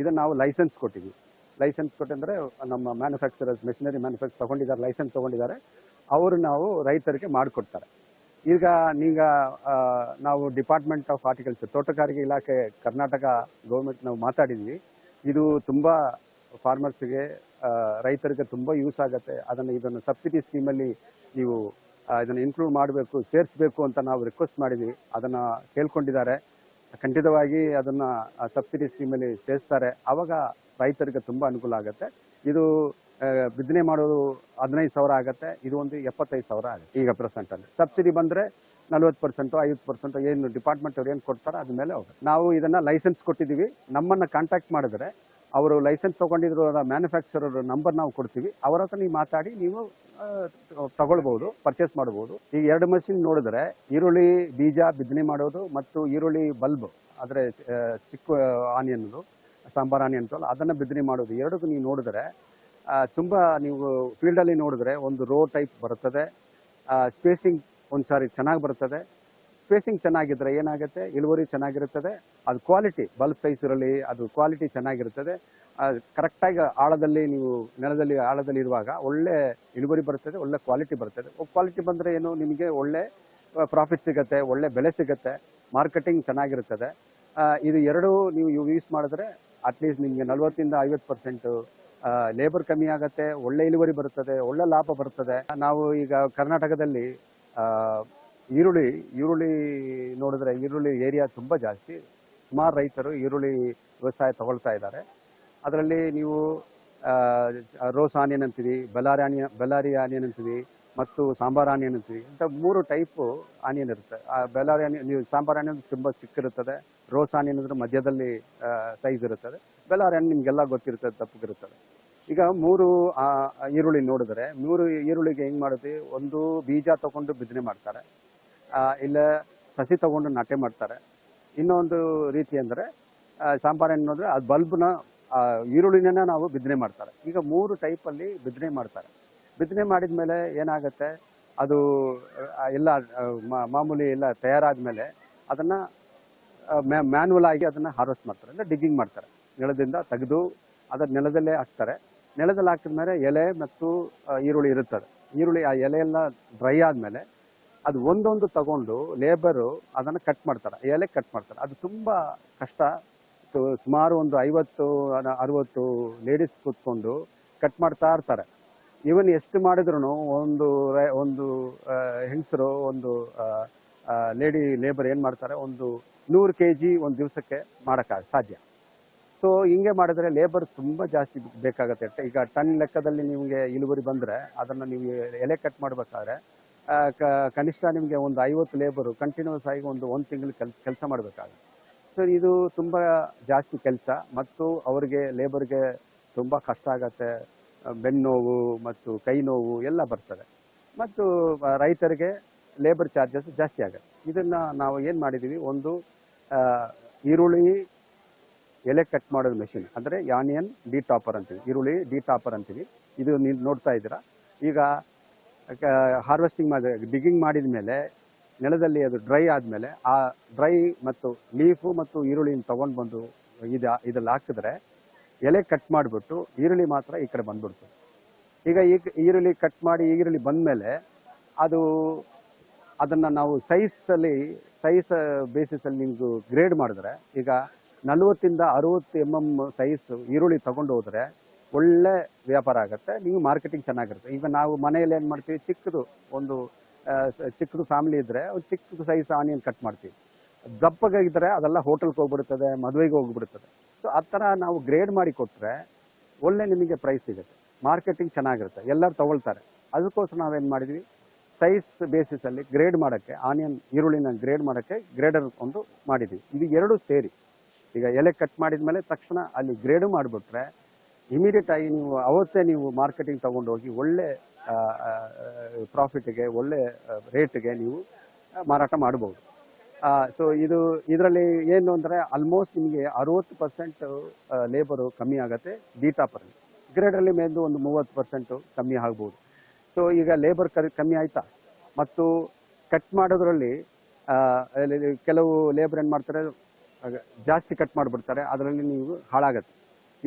ಇದನ್ನು ನಾವು ಲೈಸೆನ್ಸ್ ಕೊಟ್ಟಿದ್ವಿ. ಲೈಸೆನ್ಸ್ ಕೊಟ್ಟಂದರೆ ನಮ್ಮ ಮ್ಯಾನುಫ್ಯಾಕ್ಚರರ್ಸ್ ಮೆಷಿನರಿ ಮ್ಯಾನುಫ್ಯಾಕ್ಚರ್ ತಗೊಂಡಿದ್ದಾರೆ ಲೈಸೆನ್ಸ್ ತೊಗೊಂಡಿದ್ದಾರೆ. ಅವರು ನಾವು ರೈತರಿಗೆ ಮಾಡಿಕೊಡ್ತಾರೆ. ಈಗ ಈಗ ನಾವು ಡಿಪಾರ್ಟ್ಮೆಂಟ್ ಆಫ್ ಹಾರ್ಟಿಕಲ್ಚರ್ ತೋಟಗಾರಿಕೆ ಇಲಾಖೆ, ಕರ್ನಾಟಕ ಗೌರ್ಮೆಂಟ್ ನಾವು ಮಾತಾಡಿದ್ವಿ. ಇದು ತುಂಬ ಫಾರ್ಮರ್ಸ್ಗೆ ರೈತರಿಗೆ ತುಂಬ ಯೂಸ್ ಆಗುತ್ತೆ. ಅದನ್ನು ಇದನ್ನು ಸಬ್ಸಿಡಿ ಸ್ಕೀಮಲ್ಲಿ ನೀವು ಇದನ್ನು ಇನ್ಕ್ಲೂಡ್ ಮಾಡಬೇಕು, ಸೇರಿಸಬೇಕು ಅಂತ ನಾವು ರಿಕ್ವೆಸ್ಟ್ ಮಾಡಿದ್ವಿ. ಅದನ್ನು ಕೇಳ್ಕೊಂಡಿದ್ದಾರೆ. ಖಂಡಿತವಾಗಿ ಅದನ್ನು ಸಬ್ಸಿಡಿ ಸ್ಕೀಮಲ್ಲಿ ಸೇರಿಸ್ತಾರೆ. ಆವಾಗ ರೈತರಿಗೆ ತುಂಬ ಅನುಕೂಲ ಆಗುತ್ತೆ. ಇದು ಬಿತ್ತನೆ ಮಾಡೋದು ಹದಿನೈದು ಸಾವಿರ ಆಗುತ್ತೆ, ಇದು ಒಂದು ಎಪ್ಪತ್ತೈದು ಸಾವಿರ ಆಗುತ್ತೆ ಈಗ ಪ್ರೆಸೆಂಟಲ್ಲಿ ಸಬ್ಸಿಡಿ ಬಂದರೆ ನಲ್ವತ್ತು ಪರ್ಸೆಂಟು, ಐವತ್ತು ಪರ್ಸೆಂಟು ಏನು ಡಿಪಾರ್ಟ್ಮೆಂಟ್ ಅವ್ರು ಏನು ಕೊಡ್ತಾರೆ ಅದ್ರ ಮೇಲೆ ಹೋಗುತ್ತೆ. ನಾವು ಇದನ್ನು ಲೈಸೆನ್ಸ್ ಕೊಟ್ಟಿದ್ದೀವಿ. ನಮ್ಮನ್ನು ಕಾಂಟ್ಯಾಕ್ಟ್ ಮಾಡಿದ್ರೆ ಅವರು ಲೈಸೆನ್ಸ್ ತೊಗೊಂಡಿದ್ರು ಮ್ಯಾನುಫ್ಯಾಕ್ಚರರ್ ನಂಬರ್ ನಾವು ಕೊಡ್ತೀವಿ. ಅವ್ರ ಹತ್ರ ನೀವು ಮಾತಾಡಿ, ನೀವು ತಗೊಳ್ಬೋದು ಪರ್ಚೇಸ್ ಮಾಡ್ಬೋದು. ಈಗ ಎರಡು ಮಷಿನ್ ನೋಡಿದ್ರೆ ಈರುಳ್ಳಿ, ಬೀಜ ಬಿತ್ತನೆ ಮಾಡೋದು ಮತ್ತು ಈರುಳ್ಳಿ ಬಲ್ಬ್ ಅಂದರೆ ಚಿಕ್ಕ ಆನಿಯನ್ದು ಸಾಂಬಾರ್ ಆನಿಯನ್ ಅದನ್ನು ಬಿತ್ತನೆ ಮಾಡೋದು. ಎರಡಕ್ಕೂ ನೀವು ನೋಡಿದ್ರೆ ತುಂಬ ನೀವು ಫೀಲ್ಡಲ್ಲಿ ನೋಡಿದ್ರೆ ಒಂದು ರೋ ಟೈಪ್ ಬರುತ್ತದೆ. ಸ್ಪೇಸಿಂಗ್ ಒಂದು ಸಾರಿ ಚೆನ್ನಾಗಿ ಬರುತ್ತದೆ. ಸ್ಪೇಸಿಂಗ್ ಚೆನ್ನಾಗಿದ್ರೆ ಏನಾಗುತ್ತೆ? ಇಳುವರಿ ಚೆನ್ನಾಗಿರುತ್ತದೆ. ಅದು ಕ್ವಾಲಿಟಿ ಬಲ್ಬ್ ಸೈಜ್ ಇರಲಿ, ಅದು ಕ್ವಾಲಿಟಿ ಚೆನ್ನಾಗಿರುತ್ತದೆ. ಕರೆಕ್ಟಾಗಿ ಆಳದಲ್ಲಿ ನೀವು ನೆಲದಲ್ಲಿ ಆಳದಲ್ಲಿ ಇರುವಾಗ ಒಳ್ಳೆ ಇಳುವರಿ ಬರ್ತದೆ ಒಳ್ಳೆ ಕ್ವಾಲಿಟಿ ಬರ್ತದೆ ಕ್ವಾಲಿಟಿ ಬಂದರೆ ಏನು? ನಿಮಗೆ ಒಳ್ಳೆ ಪ್ರಾಫಿಟ್ ಸಿಗುತ್ತೆ, ಒಳ್ಳೆ ಬೆಲೆ ಸಿಗುತ್ತೆ ಮಾರ್ಕೆಟಿಂಗ್ ಚೆನ್ನಾಗಿರುತ್ತದೆ. ಇದು ಎರಡು ನೀವು ಯೂಸ್ ಮಾಡಿದ್ರೆ ಅಟ್ಲೀಸ್ಟ್ ನಿಮಗೆ ನಲ್ವತ್ತಿಂದ ಐವತ್ತು ಪರ್ಸೆಂಟು ಲೇಬರ್ ಕಮ್ಮಿ ಆಗುತ್ತೆ, ಒಳ್ಳೆ ಇಳುವರಿ ಬರುತ್ತದೆ, ಒಳ್ಳೆ ಲಾಭ ಬರುತ್ತದೆ. ನಾವು ಈಗ ಕರ್ನಾಟಕದಲ್ಲಿ ಈರುಳ್ಳಿ ಈರುಳ್ಳಿ ನೋಡಿದ್ರೆ ಈರುಳ್ಳಿ ಏರಿಯಾ ತುಂಬ ಜಾಸ್ತಿ. ಸುಮಾರು ರೈತರು ಈರುಳ್ಳಿ ವ್ಯವಸಾಯ ತಗೊಳ್ತಾ ಇದ್ದಾರೆ. ಅದರಲ್ಲಿ ನೀವು ರೋಸ್ ಆನಿಯನ್ ಅಂತೀವಿ ಬಲಾರಿ ಆನಿಯನ್, ಬಳ್ಳಾರಿ ಆನಿಯನ್ ಅಂತೀವಿ ಮತ್ತು ಸಾಂಬಾರ್ ಆನಿಯನ್ ಅಂತೀವಿ ಇಂಥ ಮೂರು ಟೈಪು ಆನಿಯನ್ ಇರುತ್ತೆ. ಆ ಬೆಲ್ಲಾರಿ ಆನಿಯನ್, ನೀವು ಸಾಂಬಾರ್ ಆನಿಯನ್ ತುಂಬ ಚಿಕ್ಕಿರುತ್ತದೆ, ರೋಸ್ ಆನಿಯನ್ ಅಂದ್ರೆ ಮಧ್ಯದಲ್ಲಿ ಸೈಜ್ ಇರುತ್ತದೆ. ಬೆಲ್ಲಾರಿ ಆನಿಯನ್ ನಿಮಗೆಲ್ಲ ಗೊತ್ತಿರ್ತದೆ ತಪ್ಪಗಿರುತ್ತದೆ ಈಗ ಮೂರು ಈರುಳ್ಳಿ ನೋಡಿದ್ರೆ, ಮೂರು ಈರುಳ್ಳಿಗೆ ಹೆಂಗ್ ಮಾಡುತ್ತೆ ಒಂದು ಬೀಜ ತಗೊಂಡು ಬಿತ್ತನೆ ಮಾಡ್ತಾರೆ. ಇಲ್ಲ ಸಸಿ ತಗೊಂಡು ನಾಟಿ ಮಾಡ್ತಾರೆ. ಇನ್ನೊಂದು ರೀತಿ ಅಂದರೆ ಸಾಂಬಾರ್ ಏನು ಅಂದ್ರೆ ಅದು ಬಲ್ಬ್ನ ಈರುಳ್ಳಿನ ನಾವು ಬಿತ್ತನೆ ಮಾಡ್ತಾರೆ. ಈಗ ಮೂರು ಟೈಪಲ್ಲಿ ಬಿತ್ತನೆ ಮಾಡ್ತಾರೆ. ಬಿತ್ತನೆ ಮಾಡಿದ ಮೇಲೆ ಏನಾಗುತ್ತೆ? ಅದು ಎಲ್ಲ ಮಾಮೂಲಿ ಎಲ್ಲ ತಯಾರಾದ್ಮೇಲೆ ಅದನ್ನ ಮ್ಯಾನ್ಯಲ್ ಆಗಿ ಅದನ್ನ ಹಾರ್ವೆಸ್ಟ್ ಮಾಡ್ತಾರೆ. ಅಂದ್ರೆ ಡಿಗ್ಗಿಂಗ್ ಮಾಡ್ತಾರೆ. ನೆಲದಿಂದ ತೆಗೆದು ಅದರ ನೆಲದಲ್ಲೇ ಹಾಕ್ತಾರೆ. ನೆಲದಲ್ಲಿ ಹಾಕಿದ್ಮೇಲೆ ಎಲೆ ಮತ್ತು ಈರುಳ್ಳಿ ಇರುತ್ತದೆ ಈರುಳ್ಳಿ ಆ ಎಲೆ ಎಲ್ಲ ಡ್ರೈ ಆದಮೇಲೆ ಅದು ಒಂದೊಂದು ತಗೊಂಡು ಲೇಬರು ಅದನ್ನು ಕಟ್ ಮಾಡ್ತಾರೆ. ಎಲೆ ಕಟ್ ಮಾಡ್ತಾರೆ. ಅದು ತುಂಬ ಕಷ್ಟ. ಸುಮಾರು ಒಂದು ಐವತ್ತು ಅರವತ್ತು ಲೇಡೀಸ್ ಕೂತ್ಕೊಂಡು ಕಟ್ ಮಾಡ್ತಾ ಇರ್ತಾರೆ. ಇವನ್ ಎಷ್ಟು ಮಾಡಿದ್ರು ಒಂದು ಒಂದು ಹೆಂಗಸರು, ಒಂದು ಲೇಡಿ ಲೇಬರ್ ಏನು ಮಾಡ್ತಾರೆ? ಒಂದು ನೂರು ಕೆ ಜಿ ಒಂದು ದಿವಸಕ್ಕೆ ಮಾಡೋಕ್ಕಾಗ ಸಾಧ್ಯ. ಸೊ ಹಿಂಗೆ ಮಾಡಿದ್ರೆ ಲೇಬರ್ ತುಂಬ ಜಾಸ್ತಿ ಬೇಕಾಗುತ್ತೆ. ಈಗ ಟನ್ ಲೆಕ್ಕದಲ್ಲಿ ನಿಮಗೆ ಇಳುವರಿ ಬಂದರೆ ಅದನ್ನು ನೀವು ಎಲೆ ಕಟ್ ಮಾಡಬೇಕಾದ್ರೆ ಕನಿಷ್ಠ ನಿಮಗೆ ಒಂದು ಐವತ್ತು ಲೇಬರು ಕಂಟಿನ್ಯೂಸ್ ಆಗಿ ಒಂದು ಒಂದು ತಿಂಗಳು ಕೆಲ್, ಕೆಲಸ ಮಾಡಬೇಕಾಗುತ್ತೆ. ಸೊ ಇದು ತುಂಬ ಜಾಸ್ತಿ ಕೆಲಸ ಮತ್ತು ಅವರಿಗೆ ಲೇಬರ್ಗೆ ತುಂಬ ಕಷ್ಟ ಆಗತ್ತೆ. ಬೆನ್ನೋವು ಮತ್ತು ಕೈ ನೋವು ಎಲ್ಲ ಬರ್ತದೆ. ಮತ್ತು ರೈತರಿಗೆ ಲೇಬರ್ ಚಾರ್ಜಸ್ ಜಾಸ್ತಿ ಆಗುತ್ತೆ. ಇದನ್ನು ನಾವು ಏನು ಮಾಡಿದ್ದೀವಿ ಒಂದು ಈರುಳ್ಳಿ ಎಲೆ ಕಟ್ ಮಾಡೋದು ಮೆಷಿನ್ ಅಂದರೆ ಯಾನಿಯನ್ ಡಿ ಟಾಪರ್ ಅಂತೀವಿ. ಈರುಳ್ಳಿ ಡಿ ಟಾಪರ್ ಅಂತೀವಿ. ಇದು ನೀವು ನೋಡ್ತಾ ಇದ್ದೀರಾ? ಈಗ ಹಾರ್ವೆಸ್ಟಿಂಗ್ ಮಾಡಿ ಡಿಗ್ಗಿಂಗ್ ಮಾಡಿದ ಮೇಲೆ, ನೆಲದಲ್ಲಿ ಅದು ಡ್ರೈ ಆದಮೇಲೆ, ಆ ಡ್ರೈ ಮತ್ತು ಲೀಫು ಮತ್ತು ಈರುಳ್ಳಿನ ತೊಗೊಂಡು ಬಂದು ಇದು, ಇದ್ರಲ್ಲಿ ಹಾಕಿದ್ರೆ, ಎಲೆ ಕಟ್ ಮಾಡಿಬಿಟ್ಟು ಈರುಳ್ಳಿ ಮಾತ್ರ ಈ ಕಡೆ ಬಂದ್ಬಿಡ್ತು ಈಗ ಈಗ ಈರುಳ್ಳಿ ಕಟ್ ಮಾಡಿ ಈರುಳ್ಳಿ ಬಂದಮೇಲೆ, ಅದು, ಅದನ್ನು ನಾವು ಸೈಜಲ್ಲಿ ಸೈಜ್ ಬೇಸಿಸಲ್ಲಿ ನಿಮ್ಗೆ ಗ್ರೇಡ್ ಮಾಡಿದ್ರೆ, ಈಗ ನಲ್ವತ್ತಿಂದ ಅರುವತ್ತು ಎಂ ಎಂ ಸೈಜ್ ಈರುಳ್ಳಿ ತಗೊಂಡು ಹೋದ್ರೆ ಒಳ್ಳೆ ವ್ಯಾಪಾರ ಆಗುತ್ತೆ, ನೀವು ಮಾರ್ಕೆಟಿಂಗ್ ಚೆನ್ನಾಗಿರುತ್ತೆ. ಈಗ ನಾವು ಮನೆಯಲ್ಲಿ ಏನು ಮಾಡ್ತೀವಿ, ಚಿಕ್ಕದು ಒಂದು ಚಿಕ್ಕದು ಫ್ಯಾಮಿಲಿ ಇದ್ದರೆ ಒಂದು ಚಿಕ್ಕದು ಸೈಜ್ ಆನಿಯನ್ ಕಟ್ ಮಾಡ್ತೀವಿ. ದಪ್ಪಗಾಗಿದ್ದರೆ ಅದೆಲ್ಲ ಹೋಟೆಲ್ಗೆ ಹೋಗ್ಬಿಡ್ತದೆ, ಮದುವೆಗೆ ಹೋಗ್ಬಿಡ್ತದೆ. ಸೊ ಆ ಥರ ನಾವು ಗ್ರೇಡ್ ಮಾಡಿ ಕೊಟ್ಟರೆ ಒಳ್ಳೆ ನಿಮಗೆ ಪ್ರೈಸ್ ಸಿಗುತ್ತೆ. ಮಾರ್ಕೆಟಿಂಗ್ ಚೆನ್ನಾಗಿರುತ್ತೆ. ಎಲ್ಲರೂ ತೊಗೊಳ್ತಾರೆ. ಅದಕ್ಕೋಸ್ಕರ ನಾವೇನು ಮಾಡಿದ್ವಿ ಸೈಜ್ ಬೇಸಿಸಲ್ಲಿ ಗ್ರೇಡ್ ಮಾಡೋಕ್ಕೆ ಆನಿಯನ್ ಈರುಳ್ಳಿನ ಗ್ರೇಡ್ ಮಾಡೋಕ್ಕೆ ಗ್ರೇಡರ್ ಒಂದು ಮಾಡಿದ್ವಿ. ಇದು ಎರಡು ಸೇರಿ. ಈಗ ಎಲೆ ಕಟ್ ಮಾಡಿದ ಮೇಲೆ ತಕ್ಷಣ ಅಲ್ಲಿ ಗ್ರೇಡು ಮಾಡಿಬಿಟ್ರೆ ಇಮಿಡಿಯೇಟ್ ಆಗಿ ನೀವು ಅವತ್ತೇ ನೀವು ಮಾರ್ಕೆಟಿಂಗ್ ತಗೊಂಡು ಹೋಗಿ ಒಳ್ಳೆ ಪ್ರಾಫಿಟ್ಗೆ ಒಳ್ಳೆ ರೇಟ್ಗೆ ನೀವು ಮಾರಾಟ ಮಾಡ್ಬೋದು. ಸೊ ಇದು, ಇದರಲ್ಲಿ ಏನು ಅಂದರೆ ಆಲ್ಮೋಸ್ಟ್ ನಿಮಗೆ ಅರುವತ್ತು ಪರ್ಸೆಂಟ್ ಲೇಬರು ಕಮ್ಮಿ ಆಗುತ್ತೆ ಬೀಟಾಪರಲ್ಲಿ ಗ್ರೇಡಲ್ಲಿ ಮೇಲೆ ಒಂದು ಮೂವತ್ತು ಪರ್ಸೆಂಟು ಕಮ್ಮಿ ಆಗ್ಬೋದು. ಸೊ ಈಗ ಲೇಬರ್ ಕಮ್ಮಿ ಆಯ್ತಾ? ಮತ್ತು ಕಟ್ ಮಾಡೋದ್ರಲ್ಲಿ ಕೆಲವು ಲೇಬರ್ ಏನು ಮಾಡ್ತಾರೆ? ಜಾಸ್ತಿ ಕಟ್ ಮಾಡಿಬಿಡ್ತಾರೆ. ಅದರಲ್ಲಿ ನೀವು ಹಾಳಾಗುತ್ತೆ.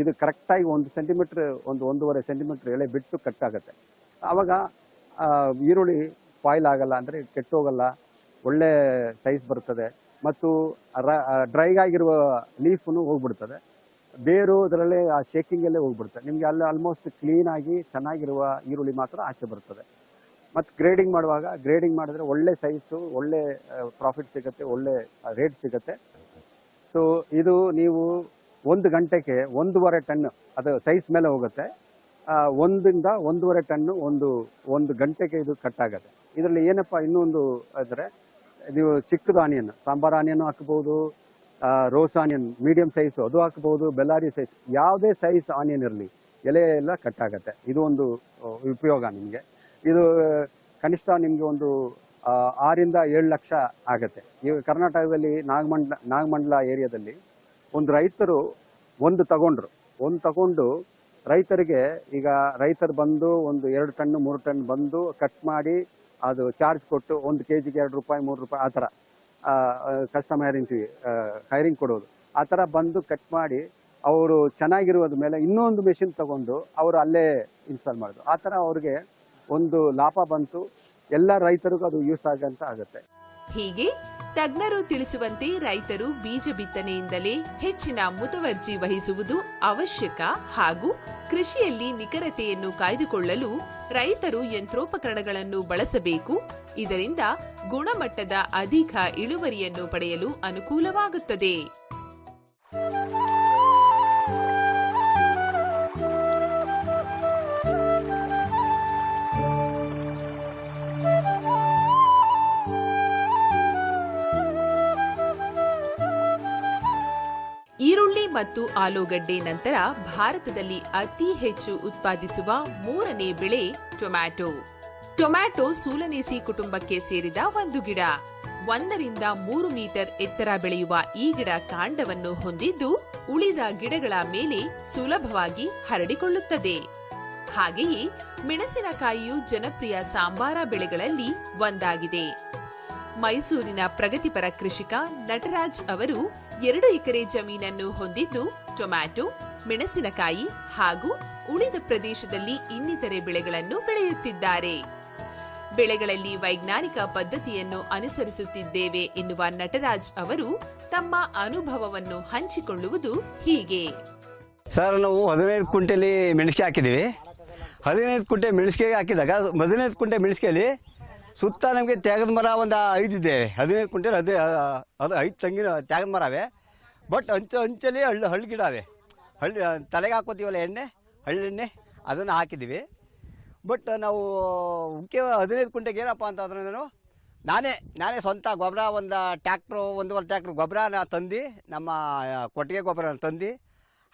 ಇದು ಕರೆಕ್ಟಾಗಿ ಒಂದು ಸೆಂಟಿಮೀಟ್ರ್ ಒಂದು ಒಂದೂವರೆ ಸೆಂಟಿಮೀಟ್ರ್ ಎಳೆ ಬಿಟ್ಟು ಕಟ್ ಆಗುತ್ತೆ. ಆವಾಗ ಈರುಳ್ಳಿ ಸ್ಪಾಯ್ಲ್ ಆಗಲ್ಲ ಅಂದರೆ ಕೆಟ್ಟೋಗಲ್ಲ ಒಳ್ಳೆ ಸೈಜ್ ಬರ್ತದೆ. ಮತ್ತು ಡ್ರೈ ಆಗಿರುವ ಲೀಫನ್ನು ಹೋಗ್ಬಿಡ್ತದೆ. ಬೇರು ಅದರಲ್ಲೇ, ಆ ಶೇಕಿಂಗಲ್ಲೇ ಹೋಗ್ಬಿಡ್ತದೆ ನಿಮಗೆ ಅಲ್ಲಿ ಆಲ್ಮೋಸ್ಟ್ ಕ್ಲೀನಾಗಿ ಚೆನ್ನಾಗಿರುವ ಈರುಳ್ಳಿ ಮಾತ್ರ ಆಚೆ ಬರ್ತದೆ. ಮತ್ತು ಗ್ರೇಡಿಂಗ್ ಮಾಡುವಾಗ ಗ್ರೇಡಿಂಗ್ ಮಾಡಿದ್ರೆ ಒಳ್ಳೆ ಸೈಜು ಒಳ್ಳೆ ಪ್ರಾಫಿಟ್ ಸಿಗುತ್ತೆ, ಒಳ್ಳೆ ರೇಟ್ ಸಿಗುತ್ತೆ. ಸೊ ಇದು ನೀವು ಒಂದು ಗಂಟೆಗೆ ಒಂದೂವರೆ ಟನ್, ಅದು ಸೈಜ್ ಮೇಲೆ ಹೋಗುತ್ತೆ. ಒಂದಿಂದ ಒಂದೂವರೆ ಟನ್ನು ಒಂದು ಒಂದು ಗಂಟೆಗೆ ಇದು ಕಟ್ ಆಗುತ್ತೆ. ಇದರಲ್ಲಿ ಏನಪ್ಪ ಇನ್ನೊಂದು ಅಂದರೆ ನೀವು ಚಿಕ್ಕದು ಆನಿಯನ್, ಸಾಂಬಾರ್ ಆನಿಯನ್ ಹಾಕ್ಬೋದು ರೋಸ್ ಆನಿಯನ್ ಮೀಡಿಯಂ ಸೈಜು ಅದು ಹಾಕ್ಬೋದು ಬೆಲ್ಲಾರಿ ಸೈಜ್ ಯಾವುದೇ ಸೈಜ್ ಆನಿಯನ್ ಇರಲಿ, ಎಲೆ ಎಲ್ಲ ಕಟ್ ಆಗುತ್ತೆ. ಇದು ಒಂದು, ಉಪಯೋಗ ನಿಮಗೆ. ಇದು, ಕನಿಷ್ಠ ನಿಮಗೆ ಒಂದು ಆರಿಂದ ಏಳು ಲಕ್ಷ ಆಗುತ್ತೆ. ಈಗ ಕರ್ನಾಟಕದಲ್ಲಿ ನಾಗಮಂಡ್ಲ, ನಾಗಮಂಡಲ ಏರಿಯಾದಲ್ಲಿ ಒಂದು ರೈತರು ಒಂದು ತಗೊಂಡ್ರು. ಒಂದು ತಗೊಂಡು ರೈತರಿಗೆ ಈಗ ರೈತರು ಬಂದು ಒಂದು ಎರಡು ಟನ್, ಮೂರು ಟನ್ ಬಂದು ಕಟ್ ಮಾಡಿ ಅದು ಚಾರ್ಜ್ ಕೊಟ್ಟು ಒಂದು ಕೆ ಜಿಗೆ ಎರಡು ರೂಪಾಯಿ, ಮೂರು ರೂಪಾಯಿ ಆ ಥರ ಕಸ್ಟಮ್ ಹೈರಿಂಗ್ ಹೈರಿಂಗ್ ಕೊಡೋದು. ಆ ಥರ ಬಂದು ಕಟ್ ಮಾಡಿ ಅವರು ಚೆನ್ನಾಗಿರೋದ ಮೇಲೆ ಇನ್ನೊಂದು ಮೆಷಿನ್ ತಗೊಂಡು ಅವರು ಅಲ್ಲೇ ಇನ್ಸ್ಟಾಲ್ ಮಾಡೋದು. ಆ ಥರ ಅವ್ರಿಗೆ ಒಂದು ಲಾಭ ಬಂತು. ಎಲ್ಲ ರೈತರಿಗೂ ಅದು ಯೂಸ್ ಆಗಂತ ಆಗುತ್ತೆ. ಹೀಗೆ ತಜ್ಞರು ತಿಳಿಸುವಂತೆ ರೈತರು ಬೀಜ ಬಿತ್ತನೆಯಿಂದಲೇ ಹೆಚ್ಚಿನ ಮುತುವರ್ಜಿ ವಹಿಸುವುದು ಅವಶ್ಯಕ ಹಾಗೂ ಕೃಷಿಯಲ್ಲಿ ನಿಖರತೆಯನ್ನು ಕಾಯ್ದುಕೊಳ್ಳಲು ರೈತರು ಯಂತ್ರೋಪಕರಣಗಳನ್ನು ಬಳಸಬೇಕು. ಇದರಿಂದ ಗುಣಮಟ್ಟದ ಅಧಿಕ ಇಳುವರಿಯನ್ನು ಪಡೆಯಲು ಅನುಕೂಲವಾಗುತ್ತದೆ. ಮತ್ತು ಆಲೂಗಡ್ಡೆ ನಂತರ ಭಾರತದಲ್ಲಿ ಅತಿ ಹೆಚ್ಚು ಉತ್ಪಾದಿಸುವ ಮೂರನೇ ಬೆಳೆ ಟೊಮ್ಯಾಟೊ. ಟೊಮ್ಯಾಟೊ ಸೂಲನೇಸಿ ಕುಟುಂಬಕ್ಕೆ ಸೇರಿದ ಒಂದು ಗಿಡ. ಒಂದರಿಂದ ಮೂರು ಮೀಟರ್ ಎತ್ತರ ಬೆಳೆಯುವ ಈ ಗಿಡ ಕಾಂಡವನ್ನು ಹೊಂದಿದ್ದು ಉಳಿದ ಗಿಡಗಳ ಮೇಲೆ ಸುಲಭವಾಗಿ ಹರಡಿಕೊಳ್ಳುತ್ತದೆ. ಹಾಗೆಯೇ ಮೆಣಸಿನಕಾಯಿಯು ಜನಪ್ರಿಯ ಸಾಂಬಾರ ಬೆಳೆಗಳಲ್ಲಿ ಒಂದಾಗಿದೆ. ಮೈಸೂರಿನ ಪ್ರಗತಿಪರ ಕೃಷಿಕ ನಟರಾಜ್ ಅವರು ಎರಡು ಎಕರೆ ಜಮೀನನ್ನು ಹೊಂದಿದ್ದು ಟೊಮ್ಯಾಟೊ, ಮೆಣಸಿನಕಾಯಿ ಹಾಗೂ ಉಳಿದ ಪ್ರದೇಶದಲ್ಲಿ ಇನ್ನಿತರೆ ಬೆಳೆಗಳನ್ನು ಬೆಳೆಯುತ್ತಿದ್ದಾರೆ. ಬೆಳೆಗಳಲ್ಲಿ ವೈಜ್ಞಾನಿಕ ಪದ್ಧತಿಯನ್ನು ಅನುಸರಿಸುತ್ತಿದ್ದೇವೆ ಎನ್ನುವ ನಟರಾಜ್ ಅವರು ತಮ್ಮ ಅನುಭವವನ್ನು ಹಂಚಿಕೊಳ್ಳುವುದು ಹೀಗೆ. ಸರ್, ನಾವು ಹದಿನೈದು ಕುಂಟೆಲಿ ಮೆಣಸಿಗೆ ಹಾಕಿದ್ದೀವಿ. ಹದಿನೈದು ಕುಂಟೆ ಮೆಣಸಿಗೆ ಹಾಕಿದಾಗ, ಹದಿನೈದು ಕುಂಟೆ ಮೆಣಸಿಗೆಯಲ್ಲಿ ಸುತ್ತ ನಮಗೆ ತ್ಯಾಗದ ಮರ ಒಂದು ಇದೆ. ಹದಿನೈದು ಕುಂಟೆಲಿ ಅದೇ ಅದು ಐದು ತೆಂಗಿನ ತ್ಯಾಗದ ಮರವೇ. ಬಟ್ ಅಂಚ, ಅಂಚಲ್ಲಿ ಹಳ್ಳಿ ಹಳ್ಳಿ ಗಿಡ ಅವೆ ಹಳ್ಳಿ ತಲೆಗೆ ಹಾಕೋತೀವಲ್ಲ ಎಣ್ಣೆ, ಹಳ್ಳೆಣ್ಣೆ, ಅದನ್ನು ಹಾಕಿದ್ದೀವಿ. ಬಟ್ ನಾವು ಮುಖ್ಯ ಹದಿನೈದು ಕುಂಟೆಗೆ ಏನಪ್ಪ ಅಂತಂದ್ರೆ ನಾನು, ನಾನೇ ನಾನೇ ಸ್ವಂತ ಗೊಬ್ಬರ ಒಂದು ಟ್ಯಾಕ್ಟ್ರು, ಒಂದೂವರೆ ಟ್ಯಾಕ್ಟ್ರ್ ಗೊಬ್ಬರನ ತಂದು, ನಮ್ಮ ಕೊಟ್ಟಿಗೆ ಗೊಬ್ಬರನ ತಂದು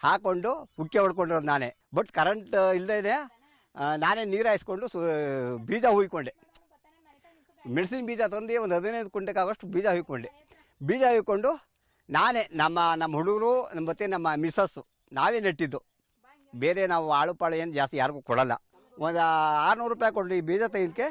ಹಾಕ್ಕೊಂಡು ಉಕ್ಕೆ ಹೊಡ್ಕೊಂಡಿರೋದು ನಾನೇ. ಬಟ್ ಕರೆಂಟ್ ಇಲ್ಲದೇ ಇದೆ. ನಾನೇ ನೀರು ಹಾಯಿಸ್ಕೊಂಡು ಸು, ಬೀಜ ಹುಯ್ಕೊಂಡೆ. ಮೆಣಸಿನ ಬೀಜ ತಂದು ಒಂದು ಹದಿನೈದು ಕುಂಟೆಗೆ ಆಗೋಷ್ಟು ಬೀಜ ಹುಯ್ಕೊಂಡೆ ಬೀಜ ಹುಯ್ಕೊಂಡು ನಾನೇ ನಮ್ಮ ನಮ್ಮ ಹುಡುಗರು ಮತ್ತು ನಮ್ಮ ಮಿಸ್ಸಸ್ಸು ನಾವೇ ನೆಟ್ಟಿದ್ದು. ಬೇರೆ ನಾವು ಆಳು ಪಾಳು ಏನು ಜಾಸ್ತಿ ಯಾರಿಗೂ ಕೊಡಲ್ಲ. ಒಂದು ಆರುನೂರು ರೂಪಾಯಿ ಕೊಡಲಿ ಬೀಜ ತೆಗೆದಕ್ಕೆ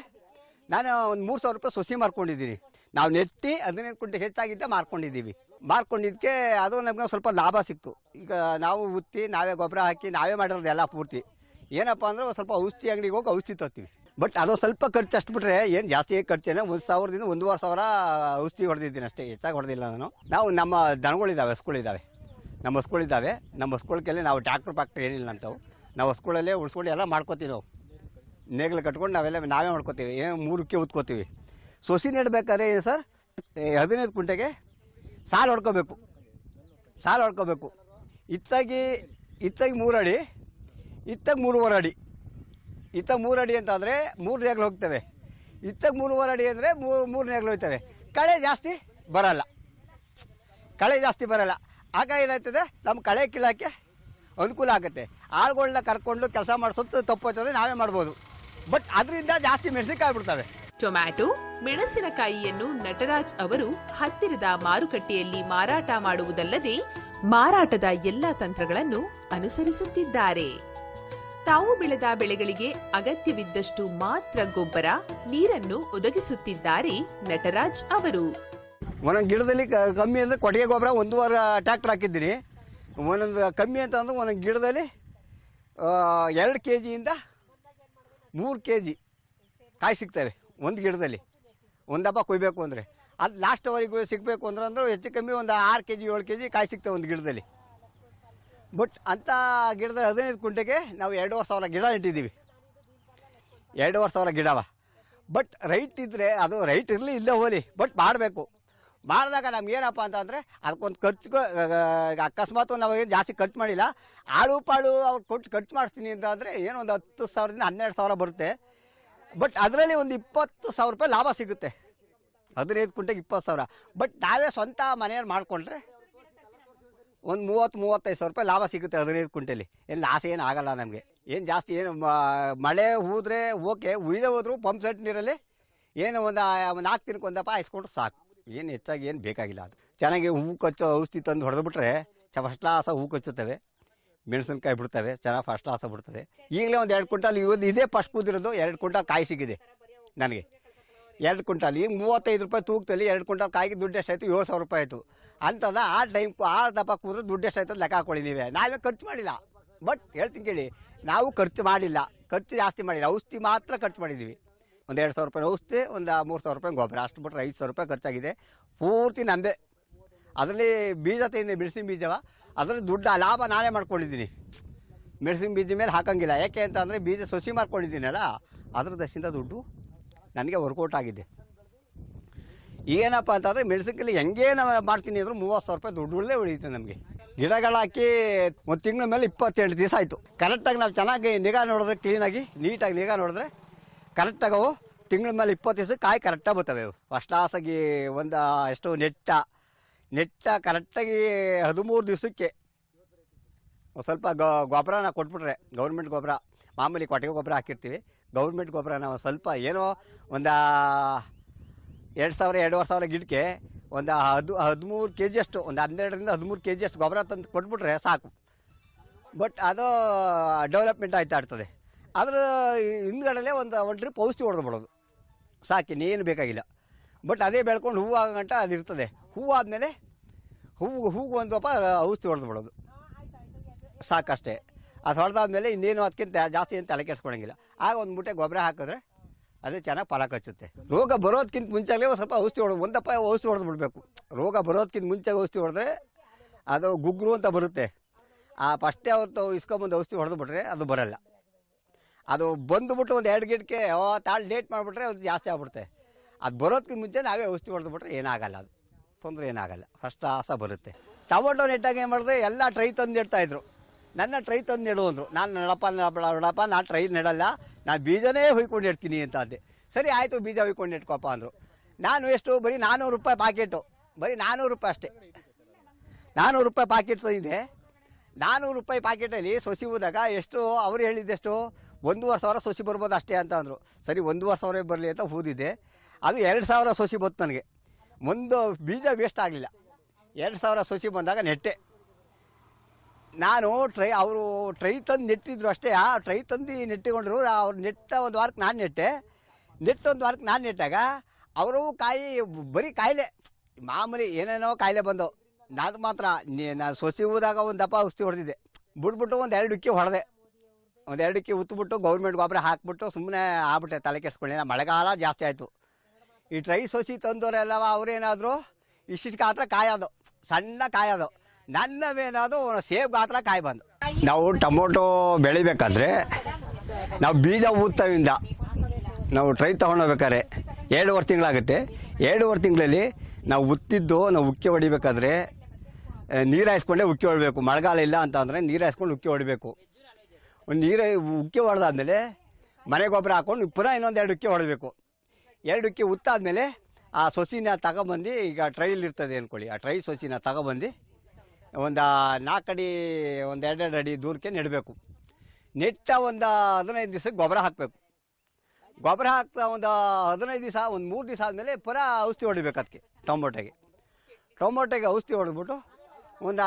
ನಾನು ಒಂದು ಮೂರು ಸಾವಿರ ರೂಪಾಯಿ ಸೊಸಿ ಮಾರ್ಕೊಂಡಿದ್ದೀನಿ. ನಾವು ನೆಟ್ಟಿ ಹದಿನೈದು ಕುಂಟೆ ಹೆಚ್ಚಾಗಿದ್ದ ಮಾರ್ಕೊಂಡಿದ್ದೀವಿ. ಮಾರ್ಕೊಂಡಿದ್ದಕ್ಕೆ ಅದು ನಮಗೆ ಸ್ವಲ್ಪ ಲಾಭ ಸಿಕ್ತು. ಈಗ ನಾವು ಉತ್ತಿ, ನಾವೇ ಗೊಬ್ಬರ ಹಾಕಿ ನಾವೇ ಮಾಡಿರೋದು ಎಲ್ಲ ಪೂರ್ತಿ. ಏನಪ್ಪ ಅಂದರೆ ಸ್ವಲ್ಪ ಔಷಧಿ ಅಂಗಡಿಗೆ ಹೋಗಿ ಔಷಧಿ ತರ್ತೀವಿ. ಬಟ್ ಅದು ಸ್ವಲ್ಪ ಖರ್ಚು ಅಷ್ಟು ಬಿಟ್ರೆ ಏನು ಜಾಸ್ತಿ ಖರ್ಚೇನೆ? ಒಂದು ಸಾವಿರದಿಂದ ಒಂದೂವರೆ ಸಾವಿರ ಔಷಧಿ ಹೊಡೆದಿದ್ದೀನಿ ಅಷ್ಟೇ. ಹೆಚ್ಚಾಗಿ ಹೊಡೆದಿಲ್ಲ ನಾನು. ನಾವು ನಮ್ಮ ದನಗಳಿದ್ದಾವೆ ಹಸ್ಗಳಿದ್ದಾವೆ ನಮ್ಮ ಹಸ್ಗಳಿದ್ದಾವೆ ನಮ್ಮ ಹಸ್ಗಳಿಗೆಲ್ಲ ನಾವು ಟ್ಯಾಕ್ಟ್ರ್ ಫ್ಯಾಕ್ಟ್ರಿ ಏನಿಲ್ಲ ಅಂತವು ನಾವು ಹಸ್ಗಳಲ್ಲೇ ಉಳಿಸ್ಕೊಂಡು ಎಲ್ಲ ಮಾಡ್ಕೋತೀವಿ ನಾವು. ನೇಗಿಲು ಕಟ್ಕೊಂಡು ನಾವೆಲ್ಲ ನಾವೇ ಮಾಡ್ಕೋತೀವಿ. ಏನು ಮೂರಕ್ಕೆ ಉತ್ಕೋತೀವಿ. ಸೊಸಿ ನೆಡ್ಬೇಕಾದ್ರೆ ಏನು ಸರ್? ಹದಿನೈದು ಕುಂಟೆಗೆ ಸಾಲು ಹೊಡ್ಕೋಬೇಕು. ಸಾಲು ಹೊಡ್ಕೋಬೇಕು. ಇತ್ತಾಗಿ ಇತ್ತಾಗಿ ಮೂರು ಅಡಿ ಇತ್ತಾಗ ಮೂರುವರೆ ಅಡಿ. ಇತ್ತಾಗ ಮೂರು ಅಡಿ ಅಂತಂದರೆ ಮೂರು ರೇಗ್ಲು ಹೋಗ್ತವೆ. ಇತ್ತಾಗ ಮೂರುವರೆ ಅಡಿ ಅಂದರೆ ಮೂರು ಮೂರು ನೇಗ್ಲು ಹೋಯ್ತವೆ. ಕಳೆ ಜಾಸ್ತಿ ಬರಲ್ಲ. ಕಳೆ ಜಾಸ್ತಿ ಬರಲ್ಲ. ಆಗ ಏನಾಯ್ತದೆ? ನಮ್ಮ ಕಳೆ ಕೀಳೋಕ್ಕೆ ಅನುಕೂಲ ಆಗುತ್ತೆ. ಆಳುಗಳನ್ನ ಕರ್ಕೊಂಡು ಕೆಲಸ ಮಾಡಿಸೋದು ತಪ್ಪು ಹೋಯ್ತದೆ, ನಾವೇ ಮಾಡ್ಬೋದು. ಬಟ್ ಅದರಿಂದ ಜಾಸ್ತಿ ಮೆಣಸಿನಕಾಯಿ ಬಿಡ್ತವೆ. ಟೊಮ್ಯಾಟೊ, ಮೆಣಸಿನಕಾಯಿಯನ್ನು ನಟರಾಜ್ ಅವರು ಹತ್ತಿರದ ಮಾರುಕಟ್ಟೆಯಲ್ಲಿ ಮಾರಾಟ ಮಾಡುವುದಲ್ಲದೆ ಮಾರಾಟದ ಎಲ್ಲಾ ತಂತ್ರಗಳನ್ನು ಅನುಸರಿಸುತ್ತಿದ್ದಾರೆ. ತಾವು ಬೆಳೆದ ಬೆಳೆಗಳಿಗೆ ಅಗತ್ಯವಿದ್ದಷ್ಟು ಮಾತ್ರ ಗೊಬ್ಬರ, ನೀರನ್ನು ಒದಗಿಸುತ್ತಿದ್ದಾರೆ ನಟರಾಜ್ ಅವರು. ಒಂದೊಂದು ಗಿಡದಲ್ಲಿ ಕಮ್ಮಿ ಅಂದರೆ ಕೊಟ್ಟಿಗೆ ಗೊಬ್ಬರ ಒಂದೂವರೆ ಟ್ಯಾಕ್ಟರ್ ಹಾಕಿದ್ದೀನಿ. ಒಂದೊಂದು ಕಮ್ಮಿ ಅಂತ ಅಂದ್ರೆ ಒಂದೊಂದು ಗಿಡದಲ್ಲಿ ಎರಡು ಕೆ ಜಿಯಿಂದ ಮೂರು ಕೆ ಜಿ ಕಾಯಿ ಸಿಗ್ತವೆ ಒಂದು ಗಿಡದಲ್ಲಿ. ಒಂದು ಹಬ್ಬ ಕೊಯ್ಬೇಕು ಅಂದರೆ. ಅದು ಲಾಸ್ಟ್ವರೆಗೂ ಸಿಗಬೇಕು ಅಂದ್ರೆ ಅಂದ್ರೆ ಹೆಚ್ಚು ಕಮ್ಮಿ ಒಂದು ಆರು ಕೆ ಜಿ ಏಳು ಕೆ ಜಿ ಕಾಯಿ ಸಿಗ್ತವೆ ಒಂದು ಗಿಡದಲ್ಲಿ. ಬಟ್ ಅಂಥ ಗಿಡದ ಹದಿನೈದು ಕುಂಟೆಗೆ ನಾವು ಎರಡೂವರೆ ಸಾವಿರ ಗಿಡ ಇಟ್ಟಿದ್ದೀವಿ ಎರಡೂವರೆ ಸಾವಿರ ಗಿಡವ. ಬಟ್ ರೈಟ್ ಇದ್ದರೆ ಅದು ರೈಟ್ ಇರಲಿ, ಇಲ್ಲೇ ಹೋಲಿ ಬಟ್ ಮಾಡಬೇಕು. ಮಾಡಿದಾಗ ನಮ್ಗೆ ಏನಪ್ಪ ಅಂತಂದರೆ ಅದಕ್ಕೊಂದು ಖರ್ಚು ಅಕಸ್ಮಾತ್ ನಾವು ಏನು ಜಾಸ್ತಿ ಖರ್ಚು ಮಾಡಿಲ್ಲ. ಆಳು ಪಾಳು ಅವ್ರು ಕೊಟ್ಟು ಖರ್ಚು ಮಾಡಿಸ್ತೀನಿ ಅಂತ ಅಂದರೆ ಏನೋ ಒಂದು ಹತ್ತು ಸಾವಿರದಿಂದ ಹನ್ನೆರಡು ಸಾವಿರ ಬರುತ್ತೆ. ಬಟ್ ಅದರಲ್ಲಿ ಒಂದು ಇಪ್ಪತ್ತು ಸಾವಿರ ರೂಪಾಯಿ ಲಾಭ ಸಿಗುತ್ತೆ. ಹದಿನೈದು ಕುಂಟೆಗೆ ಇಪ್ಪತ್ತು ಸಾವಿರ. ಬಟ್ ನಾವೇ ಸ್ವಂತ ಮನೆಯಲ್ಲಿ ಮಾಡಿಕೊಂಡ್ರೆ ಒಂದು ಮೂವತ್ತು, ಮೂವತ್ತೈದು ಸಾವಿರ ರೂಪಾಯಿ ಲಾಭ ಸಿಗುತ್ತೆ ಹದಿನೈದು ಕುಂಟೆಲಿ ಏನು ಲಾಸ್ ಏನು ಆಗಲ್ಲ ನಮಗೆ. ಏನು ಜಾಸ್ತಿ ಏನು ಮಳೆ ಹೂದ್ರೆ ಓಕೆ, ಉಯ್ದೆ ಹೋದ್ರು ಪಂಪ್ ಸೆಟ್ ನೀರಲ್ಲಿ ಏನು ಒಂದು ನಾಲ್ಕು ದಿನಕ್ಕೆ ಒಂದಪ್ಪ ಹಾಯಿಸ್ಕೊಂಡ್ರೆ ಸಾಕು. ಏನು ಹೆಚ್ಚಾಗಿ ಏನು ಬೇಕಾಗಿಲ್ಲ ಅದು. ಚೆನ್ನಾಗಿ ಹೂ ಕಚ್ಚೋ ಔಷಧಿ ತಂದು ಹೊಡೆದ್ಬಿಟ್ರೆ ಚ ಫಸ್ಟ್ ಲಾಸ ಹೂ ಕಚ್ಚುತ್ತವೆ. ಮೆಣಸಿನ್ಕಾಯಿ ಬಿಡ್ತವೆ, ಚೆನ್ನಾಗಿ ಫಸ್ಟ್ ಕ್ಲಾಸ ಬಿಡ್ತದೆ. ಈಗಲೇ ಒಂದು ಎರಡು ಕ್ವಿಂಟಲ್ ಇವತ್ತು ಇದೇ ಫಸ್ಟ್ ಕೂದಿರೋದು ಎರಡು ಕ್ವಿಂಟಲ್ ಕಾಯಿ ಸಿಗಿದೆ ನನಗೆ. ಎರಡು ಕ್ವಿಂಟಲ್. ಈಗ ಮೂವತ್ತೈದು ರೂಪಾಯಿ ತೂಕದಲ್ಲಿ ಎರಡು ಕ್ವಿಂಟಲ್ ಕಾಯಿಗೆ ದುಡ್ಡು ಎಷ್ಟಾಯ್ತು? ಏಳು ಸಾವಿರ ರೂಪಾಯಿ ಆಯಿತು. ಅಂತದ ಆ ಟೈಮ್ ಆ ದಪ್ಪ ಕೂದ್ರೆ ದುಡ್ಡು ಎಷ್ಟಾಯ್ತು ಲೆಕ್ಕ ಹಾಕೊಳ್ಳಿ ನೀವೇ. ನಾವೇ ಖರ್ಚು ಮಾಡಿಲ್ಲ. ಬಟ್ ಹೇಳ್ತೀನಿ ಕೇಳಿ, ನಾವು ಖರ್ಚು ಮಾಡಿಲ್ಲ. ಖರ್ಚು ಜಾಸ್ತಿ ಮಾಡಿಲ್ಲ. ಔಷಧಿ ಮಾತ್ರ ಖರ್ಚು ಮಾಡಿದ್ದೀವಿ ಒಂದು ಎರಡು ಸಾವಿರ ರೂಪಾಯಿ ಔಷಧಿ, ಒಂದು ಮೂರು ಸಾವಿರ ರೂಪಾಯಿ ಗೊಬ್ಬರ. ಅಷ್ಟು ಬಿಟ್ಟರೆ ಐದು ಸಾವಿರ ರೂಪಾಯಿ ಖರ್ಚಾಗಿದೆ. ಪೂರ್ತಿ ನಂದೆ. ಅದರಲ್ಲಿ ಬೀಜ ತೆಗೆದು ಮೆಣಸಿನ ಬೀಜವ. ಅದರಲ್ಲಿ ದುಡ್ಡು ಲಾಭ ನಾನೇ ಮಾಡ್ಕೊಂಡಿದ್ದೀನಿ. ಮೆಣಸಿನ ಬೀಜ ಮೇಲೆ ಹಾಕೋಂಗಿಲ್ಲ. ಯಾಕೆ ಅಂತ ಅಂದರೆ ಬೀಜ ಸೊಸಿ ಮಾಡ್ಕೊಂಡಿದ್ದೀನಲ್ಲ ಅದ್ರ ದಶಿಂದ ದುಡ್ಡು ನನಗೆ ವರ್ಕೌಟ್ ಆಗಿದೆ. ಏನಪ್ಪ ಅಂತಂದರೆ ಮೆಣಸಿನ್ಕಾಯಿ ಹೆಂಗೆ ನಾವು ಮಾಡ್ತೀನಿ ಅಂದರೂ ಮೂವತ್ತು ಸಾವಿರ ರೂಪಾಯಿ ದುಡ್ಡುಗಳೇ ಉಳಿಯುತ್ತೆ ನಮಗೆ. ಗಿಡಗಳು ಹಾಕಿ ಒಂದು ತಿಂಗಳ ಮೇಲೆ ಇಪ್ಪತ್ತೆಂಟು ದಿವಸ ಆಯಿತು. ಕರೆಕ್ಟಾಗಿ ನಾವು ಚೆನ್ನಾಗಿ ನಿಗಾ ನೋಡಿದ್ರೆ ಕ್ಲೀನಾಗಿ ನೀಟಾಗಿ ನಿಗಾ ನೋಡಿದ್ರೆ ಕರೆಕ್ಟಾಗಿ ಅವು ತಿಂಗಳ ಮೇಲೆ ಇಪ್ಪತ್ತು ದಿವಸ ಕಾಯಿ ಕರೆಕ್ಟಾಗಿ ಬರ್ತವೆ ಫಸ್ಟ್ ಕ್ಲಾಸಾಗಿ ಒಂದು ಎಷ್ಟು ನೆಟ್ಟ ನೆಟ್ಟ ಕರೆಕ್ಟಾಗಿ ಹದಿಮೂರು ದಿವಸಕ್ಕೆ ಸ್ವಲ್ಪ ಗೊಬ್ಬರನ ಕೊಟ್ಬಿಟ್ರೆ ಗೌರ್ಮೆಂಟ್ ಗೊಬ್ಬರ ಮಾಮೂಲಿ ಕೊಟ್ಟಿಗೆ ಗೊಬ್ಬರ ಹಾಕಿರ್ತೀವಿ. ಗೌರ್ಮೆಂಟ್ ಗೊಬ್ಬರ ನಾವು ಸ್ವಲ್ಪ ಏನೋ ಒಂದು ಎರಡು ಸಾವಿರ, ಎರಡೂವರೆ ಸಾವಿರ ಗಿಡಕ್ಕೆ ಒಂದು ಹದ್, ಹದಿಮೂರು ಕೆ ಜಿಯಷ್ಟು ಒಂದು ಹನ್ನೆರಡರಿಂದ ಹದಿಮೂರು ಕೆ ಜಿಯಷ್ಟು ಗೊಬ್ಬರ ತಂದು ಕೊಟ್ಬಿಟ್ರೆ ಸಾಕು. ಬಟ್ ಅದು ಡೆವಲಪ್ಮೆಂಟ್ ಆಯ್ತಾ ಇರ್ತದೆ. ಅದರ ಹಿಂದ್ಗಡೆ ಒಂದು ಟ್ರಿಪ್ ಔಷಧಿ ಹೊಡೆದು ಬಿಡೋದು. ಸಾಕಿ ಇನ್ನೇನು ಬೇಕಾಗಿಲ್ಲ. ಬಟ್ ಅದೇ ಬೆಳ್ಕೊಂಡು ಹೂವು ಆಗೋ ಅದು ಇರ್ತದೆ. ಹೂವು ಆದಮೇಲೆ ಹೂವು ಹೂವು ಒಂದು ಔಷಧಿ ಹೊಡೆದು ಬಿಡೋದು. ಸಾಕಷ್ಟೇ. ಅದು ಹೊಡೆದಾದ್ಮೇಲೆ ಇನ್ನೇನು ಅದಕ್ಕಿಂತ ಜಾಸ್ತಿ ಏನು ತಲೆ ಕೆಡ್ಸ್ಕೊಳಂಗಿಲ್ಲ. ಆಗ ಒಂದು ಮೂಟೆ ಗೊಬ್ಬರ ಹಾಕಿದ್ರೆ ಅದು ಚೆನ್ನಾಗಿ ಫಲ ಕಚ್ಚುತ್ತೆ. ರೋಗ ಬರೋದಕ್ಕಿಂತ ಮುಂಚೆಲೇ ಸ್ವಲ್ಪ ಔಷಧಿ ಹೊಡೆದು ಒಂದಪ್ಪ ಔಷಧಿ ಹೊಡೆದು ಬಿಡಬೇಕು. ರೋಗ ಬರೋದಕ್ಕಿಂತ ಮುಂಚೆ ಔಷಧಿ ಹೊಡೆದ್ರೆ ಅದು ಗುಗ್ರು ಅಂತ ಬರುತ್ತೆ. ಆ ಫಸ್ಟೇ ಅವತ್ತು ಇಸ್ಕೊಂಬಂದು ಔಷಧಿ ಹೊಡೆದು ಬಿಟ್ರೆ ಅದು ಬರಲ್ಲ. ಅದು ಬಂದುಬಿಟ್ಟು ಒಂದು ಎರಡು ಗಿಡಕ್ಕೆ ತಾಳು ಲೇಟ್ ಮಾಡಿಬಿಟ್ರೆ ಅದು ಜಾಸ್ತಿ ಆಗ್ಬಿಡುತ್ತೆ. ಅದು ಬರೋದಕ್ಕಿಂತ ಮುಂಚೆ ನಾವೇ ಔಷಧಿ ಹೊಡೆದು ಬಿಟ್ರೆ ಏನಾಗಲ್ಲ ಅದು. ತೊಂದರೆ ಏನಾಗಲ್ಲ. ಫಸ್ಟ್ ಆಸ ಬರುತ್ತೆ. ಟೊಮೊಟೊ ನೆಟ್ಟಾಗ ಏನು ಮಾಡಿದ್ರೆ ಎಲ್ಲ ಟ್ರೈ ತಂದು ನೆಡ್ತಾಯಿದ್ರು ನನ್ನ ಟ್ರೈ ತಂದು ನೆಡು ಅಂದರು. ನಾನು ನಡಪ್ಪ ನಡಪ್ಪ ನಾನು ಟ್ರೈ ನೆಡಲ್ಲ. ನಾನು ಬೀಜನೇ ಹೊಯ್ಕೊಂಡು ಇಡ್ತೀನಿ ಅಂತ ಅಂದೆ. ಸರಿ, ಆಯಿತು, ಬೀಜ ಹೊಯ್ಕೊಂಡು ಇಟ್ಕೊಪ್ಪ ಅಂದರು. ನಾನು ಎಷ್ಟು, ಬರೀ ನಾನ್ನೂರು ರೂಪಾಯಿ ಪಾಕೆಟು. ಬರೀ ನಾನ್ನೂರು ರೂಪಾಯಿ ಅಷ್ಟೇ. ನಾನ್ನೂರು ರೂಪಾಯಿ ಪಾಕೆಟ್ ತಂದಿದ್ದೆ. ನಾನ್ನೂರು ರೂಪಾಯಿ ಪಾಕೆಟಲ್ಲಿ ಸೊಸಿ ಹೋದಾಗ ಎಷ್ಟು, ಅವ್ರು ಹೇಳಿದ್ದೆಷ್ಟು ಒಂದೂವರೆ ಸಾವಿರ ಸೊಸಿ ಬರ್ಬೋದು ಅಷ್ಟೇ ಅಂತ ಅಂದರು. ಸರಿ, ಒಂದೂವರೆ ಸಾವಿರ ಬರಲಿ ಅಂತ ಹೂದಿದ್ದೆ. ಅದು ಎರಡು ಸಾವಿರ ಸೊಸಿ ಬಂತು ನನಗೆ. ಒಂದು ಬೀಜ ವೇಸ್ಟ್ ಆಗಲಿಲ್ಲ. ಎರಡು ಸಾವಿರ ಸೊಸಿ ಬಂದಾಗ ನೆಟ್ಟೆ. ನಾನು ಟ್ರೈ, ಅವರು ಟ್ರೈ ತಂದು ನೆಟ್ಟಿದ್ರು ಅಷ್ಟೇ. ಆ ಟ್ರೈ ತಂದು ನೆಟ್ಟಿಕೊಂಡ್ರು, ಅವ್ರು ನೆಟ್ಟ ಒಂದು ವಾರಕ್ಕೆ ನಾನು ನೆಟ್ಟೆ. ನೆಟ್ಟ ಒಂದು ವಾರಕ್ಕೆ ನಾನು ನೆಟ್ಟಾಗ ಅವರು ಕಾಯಿ, ಬರೀ ಕಾಯಿಲೆ. ಮಾಮೂಲಿ ಏನೇನೋ ಕಾಯಿಲೆ ಬಂದವು. ನಾನು ಮಾತ್ರ ನಾನು ಸೊಸಿ ಹೋದಾಗ ಒಂದು ದಪ್ಪ ಔಷಧಿ ಹೊಡೆದಿದ್ದೆ. ಬಿಟ್ಬಿಟ್ಟು ಒಂದು ಎರಡು ಇಕ್ಕಿ ಹೊಡೆದೆ. ಒಂದು ಎರಡು ಇಕ್ಕಿ ಉತ್ಬಿಟ್ಟು ಗೌರ್ಮೆಂಟ್ ಗೊಬ್ಬರ ಹಾಕ್ಬಿಟ್ಟು ಸುಮ್ಮನೆ ಆಗ್ಬಿಟ್ಟೆ ತಲೆ ಕೆಡ್ಸ್ಕೊಳ್ಳಿ. ಮಳೆಗಾಲ ಜಾಸ್ತಿ ಆಯಿತು. ಈ ಟ್ರೈ ಸೊಸಿ ತಂದವರೆಲ್ಲ ಅವ್ರೇನಾದರೂ ಇಷ್ಟಿಷ್ಟು ಕಾತ್ರ ಕಾಯೋದು. ಸಣ್ಣ ಕಾಯೋದು. ನನ್ನವೇನಾದ್ರು ಸೇಬ್ ಗಾತ್ರ ಕಾಯಿ ಬಂದು ನಾವು ಟೊಮೊಟೊ ಬೆಳಿಬೇಕಾದ್ರೆ ನಾವು ಬೀಜ ಊತ್ತವಿಂದ ನಾವು ಟ್ರೈ ತೊಗೊಂಡೋಗ್ಬೇಕಾದ್ರೆ ಎರಡೂವರೆ ತಿಂಗಳಾಗುತ್ತೆ. ಎರಡೂವರೆ ತಿಂಗಳಲ್ಲಿ ನಾವು ಉತ್ತಿದ್ದು ನಾವು ಉಕ್ಕಿ ಹೊಡಿಬೇಕಾದ್ರೆ ನೀರು ಹಾಯಿಸ್ಕೊಂಡೇ ಉಕ್ಕಿ ಹೊಡಬೇಕು. ಮಳೆಗಾಲ ಇಲ್ಲ ಅಂತ ಅಂದರೆ ನೀರು ಹಾಯಿಸ್ಕೊಂಡು ಉಕ್ಕಿ ಹೊಡಿಬೇಕು. ಒಂದು ನೀರು ಉಕ್ಕಿ ಹೊಡೆದಾದ್ಮೇಲೆ ಮನೆ ಗೊಬ್ಬರ ಹಾಕ್ಕೊಂಡು ಪುನಃ ಇನ್ನೊಂದು ಎರಡು ಉಕ್ಕಿ ಹೊಡಬೇಕು. ಎರಡು ಉಕ್ಕಿ ಉತ್ತಾದ್ಮೇಲೆ ಆ ಸೊಸಿನ ತಗೊಬಂದು ಈಗ ಟ್ರೈಲ್ ಇರ್ತದೆ ಅಂದ್ಕೊಳ್ಳಿ ಆ ಟ್ರೈ ಸೊಸಿನ ತಗೊಬಂದು ಒಂದು ನಾಲ್ಕು ಅಡಿ, ಒಂದು ಎರಡೆರಡು ಅಡಿ ದೂರಕ್ಕೆ ನೆಡಬೇಕು. ನೆಟ್ಟ ಒಂದು ಹದಿನೈದು ದಿವಸಕ್ಕೆ ಗೊಬ್ಬರ ಹಾಕಬೇಕು. ಗೊಬ್ಬರ ಹಾಕ್ತಾ ಒಂದು ಹದಿನೈದು ದಿವಸ, ಒಂದು ಮೂರು ದಿವಸ ಆದಮೇಲೆ ಪುರ ಔಷಧಿ ಹೊಡಿಬೇಕು ಅದಕ್ಕೆ ಟೊಮೊಟೊಗೆ ಟೊಮೊಟೊಗೆ ಔಷಧಿ ಹೊಡೆದ್ಬಿಟ್ಟು ಒಂದು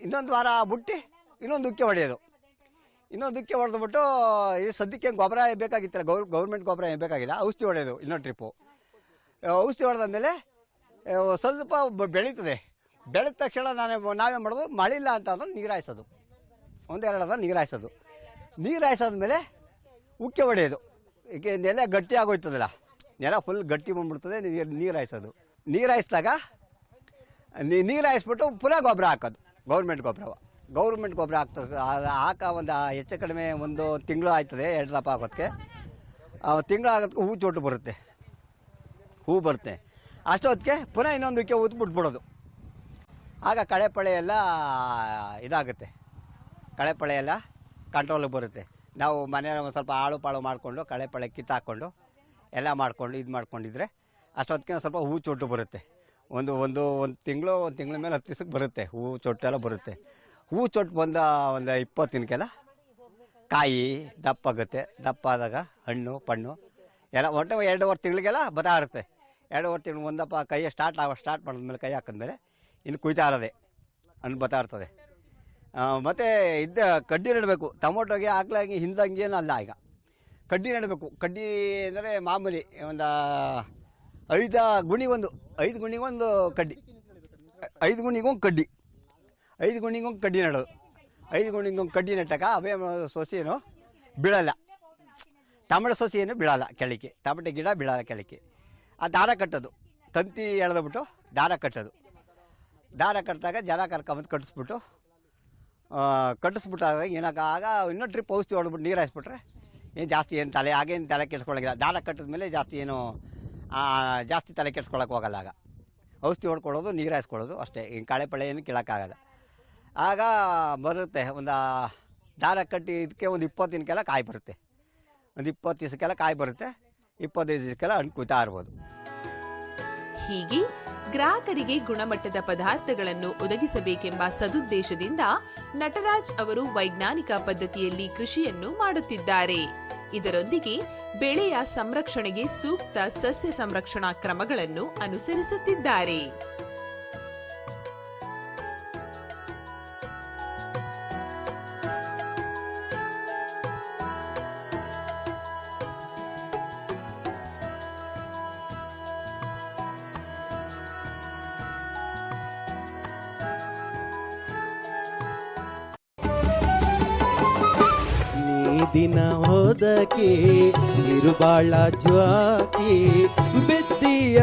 ಇನ್ನೊಂದು ವಾರ ಬಿಟ್ಟು, ಇನ್ನೊಂದು ಉಕ್ಕೆ ಹೊಡೆಯೋದು. ಇನ್ನೊಂದು ಉಕ್ಕೆ ಹೊಡೆದ್ಬಿಟ್ಟು ಈ ಸದ್ಯಕ್ಕೆ ಗೊಬ್ಬರ ಬೇಕಾಗಿತ್ತಲ್ಲ, ಗೌರ್, ಗೌರ್ಮೆಂಟ್ ಗೊಬ್ಬರ ಏನು ಬೇಕಾಗಿಲ್ಲ, ಔಷಧಿ ಹೊಡೆಯೋದು ಇನ್ನೊಂದು ಟ್ರಿಪ್ಪು ಔಷಧಿ ಹೊಡೆದಾದ್ಮೇಲೆ, ಸ್ವಲ್ಪ ಬೆಳೀತದೆ. ಬೆಳೆದ ತಕ್ಷಣ ನಾನು ನಾವೇ ಮಾಡೋದು, ಮಳಿಲ್ಲ ಅಂತ ಅಂದ್ರೆ ನೀರು ಹಾಯಿಸೋದು ಒಂದೆರಡು ಅದ ನೀರು ಹಾಯಿಸೋದು ನೀರು ಹಾಯಿಸಾದ್ಮೇಲೆ ಉಕ್ಕೆ ಹೊಡೆಯೋದು. ಈಗ ನೆಲ ಗಟ್ಟಿ ಆಗೋಯ್ತದಲ್ಲ ನೆಲ ಫುಲ್ ಗಟ್ಟಿ ಬಂದ್ಬಿಡ್ತದೆ ನೀರು ನೀರು ಹಾಯಿಸೋದು ನೀರು ಹಾಯಿಸಿದಾಗ ನೀರು ಹಾಯಿಸ್ಬಿಟ್ಟು ಪುನಃ ಗೊಬ್ಬರ ಹಾಕೋದು ಗೌರ್ಮೆಂಟ್ ಗೊಬ್ಬರ ಗೌರ್ಮೆಂಟ್ ಗೊಬ್ಬರ ಹಾಕ್ತದೆ ಹಾಕ ಒಂದು ಹೆಚ್ಚು ಕಡಿಮೆ ಒಂದು ತಿಂಗಳು ಆಯ್ತದೆ, ಎರಡು ದಪ್ಪ ಹಾಕೋದಕ್ಕೆ ತಿಂಗಳು ಆಗೋದಕ್ಕೆ ಹೂ ಚೋಟು ಬರುತ್ತೆ. ಹೂ ಬರುತ್ತೆ. ಅಷ್ಟೊತ್ತಿಗೆ ಪುನಃ ಇನ್ನೊಂದಕ್ಕೆ ಊತ್ ಬಿಟ್ಬಿಡೋದು ಆಗ ಕಳೆಪಳೆ ಎಲ್ಲ ಇದಾಗುತ್ತೆ. ಕಳೆಪಳೆ ಎಲ್ಲ ಕಂಟ್ರೋಲಿಗೆ ಬರುತ್ತೆ. ನಾವು ಮನೆಯಲ್ಲಿ ಒಂದು ಸ್ವಲ್ಪ ಆಳು ಪಾಳು ಮಾಡಿಕೊಂಡು ಕಳೆಪಳೆ ಕಿತ್ತಾಕ್ಕೊಂಡು ಎಲ್ಲ ಮಾಡಿಕೊಂಡು ಇದು ಮಾಡ್ಕೊಂಡಿದ್ರೆ ಅಷ್ಟೊತ್ತಿಗೆ ಸ್ವಲ್ಪ ಹೂ ಚೊಟ್ಟು ಬರುತ್ತೆ. ಒಂದು ಒಂದು ಒಂದು ತಿಂಗಳು, ಒಂದು ತಿಂಗಳ ಮೇಲೆ ಹತ್ತು ದಿವ್ಸಕ್ಕೆ ಬರುತ್ತೆ. ಹೂ ಚೊಟ್ಟು ಎಲ್ಲ ಬರುತ್ತೆ. ಹೂ ಚೊಟ್ಟು ಬಂದ ಒಂದು ಇಪ್ಪತ್ತು ದಿನಕ್ಕೆಲ್ಲ ಕಾಯಿ ದಪ್ಪ ಆಗುತ್ತೆ ದಪ್ಪ ಆದಾಗ ಹಣ್ಣು, ಪಣ್ಣು ಎಲ್ಲ ಒಟ್ಟು ಎರಡೂವರೆ ತಿಂಗಳಿಗೆಲ್ಲ ಬದಲಾಗುತ್ತೆ. ಎರಡೂವರೆ ತಿಂಗಳು ಒಂದಪ್ಪ ಕೈಯ ಸ್ಟಾರ್ಟ್ ಆಗೋ ಸ್ಟಾರ್ಟ್ ಮಾಡಿದ್ಮೇಲೆ ಕೈ ಹಾಕಿದ್ಮೇಲೆ ಇನ್ನು ಕುಯ್ತಾ ಇರೋದೆ. ಹಣ್ಣು ಬತ್ತಾ ಇರ್ತದೆ. ಮತ್ತು ಇದ್ದ ಕಡ್ಡಿ ನೆಡಬೇಕು. ಟೊಮೊಟೊಗೆ ಹಾಕ್ಲಾಗಿ ಹಿಂದಂಗೇನು ಅಲ್ಲ ಈಗ. ಕಡ್ಡಿ ನೆಡಬೇಕು. ಕಡ್ಡಿ ಅಂದರೆ ಮಾಮೂಲಿ ಒಂದು ಐದು ಗುಣಿಗೊಂದು. ಐದು ಗುಣಿಗೊಂದು ಕಡ್ಡಿ. ಐದು ಗುಣಿಗೊಂದು ಕಡ್ಡಿ. ಐದು ಗುಣಿಗೊಂದು ಕಡ್ಡಿ ನೆಡೋದು. ಐದು ಗುಣಿಗೊಂದು ಕಡ್ಡಿ ನೆಟ್ಟಾಗ ಅವೇ ಸೊಸೆಯೇನು ಬೀಳಲ್ಲ. ಸೊಸೆ ಏನು ಬೀಳಲ್ಲ ಕೆಳಕ್ಕೆ. ಟಮಟೆ ಗಿಡ ಬೀಳಲ್ಲ ಕೆಳಕ್ಕೆ. ಆ ದಾರ ಕಟ್ಟೋದು. ತಂತಿ ಎಳೆದ್ಬಿಟ್ಟು ದಾರ ಕಟ್ಟೋದು. ದಾರ ಕಟ್ಟಿದಾಗ ಜನ ಕರ್ಕೊಂಬಂದು ಕಟ್ಟಿಸ್ಬಿಟ್ಟು ಕಟ್ಟಿಸ್ಬಿಟ್ಟಾಗ ಏನಾಗ ಆಗ ಇನ್ನೂ ಟ್ರಿಪ್ ಔಷಧಿ ಹೊಡೆದ್ಬಿಟ್ಟು ನೀರು ಹಾಯಿಸ್ಬಿಟ್ರೆ, ಏನು ಜಾಸ್ತಿ ಏನು ತಲೆ ಆಗೇನು ತಲೆ ಕೆಡ್ಸ್ಕೊಳ್ಳೋಂಗಿಲ್ಲ ದಾರ ಕಟ್ಟಿದ ಮೇಲೆ ಜಾಸ್ತಿ ಏನು ಜಾಸ್ತಿ ತಲೆ ಕೆಡ್ಸ್ಕೊಳಕ್ಕೆ ಹೋಗಲ್ಲ ಆಗ. ಔಷಧಿ ಹೊಡ್ಕೊಳ್ಳೋದು ನೀರು ಹಾಯಿಸ್ಕೊಳ್ಳೋದು ಅಷ್ಟೇ. ಹಿಂಗೆ ಕಳೆ ಪಳೆ ಏನು ಕೇಳೋಕ್ಕಾಗಲ್ಲ. ಆಗ ಬರುತ್ತೆ, ಒಂದು ದಾರ ಕಟ್ಟಿ ಇದಕ್ಕೆ ಒಂದು ಇಪ್ಪತ್ತು ದಿನಕ್ಕೆಲ್ಲ ಕಾಯಿ ಬರುತ್ತೆ. ಒಂದು ಇಪ್ಪತ್ತು ದಿವಸಕ್ಕೆಲ್ಲ ಕಾಯಿ ಬರುತ್ತೆ, ಇಪ್ಪತ್ತೈದು ದಿವಸಕ್ಕೆಲ್ಲ ಹಣ್ಣು ಕೂತಾ ಇರ್ಬೋದು. ಹೀಗೆ ಗ್ರಾಹಕರಿಗೆ ಗುಣಮಟ್ಟದ ಪದಾರ್ಥಗಳನ್ನು ಒದಗಿಸಬೇಕೆಂಬ ಸದುದ್ದೇಶದಿಂದ ನಟರಾಜ್ ಅವರು ವೈಜ್ಞಾನಿಕ ಪದ್ಧತಿಯಲ್ಲಿ ಕೃಷಿಯನ್ನು ಮಾಡುತ್ತಿದ್ದಾರೆ. ಇದರೊಂದಿಗೆ ಬೆಳೆಯ ಸಂರಕ್ಷಣೆಗೆ ಸೂಕ್ತ ಸಸ್ಯ ಸಂರಕ್ಷಣಾ ಕ್ರಮಗಳನ್ನು ಅನುಸರಿಸುತ್ತಿದ್ದಾರೆ. ದಿನ ಹೋದಕ್ಕೆ ಇರುಬಾಳ ಜ್ವಾಕಿ ಬಿದ್ದ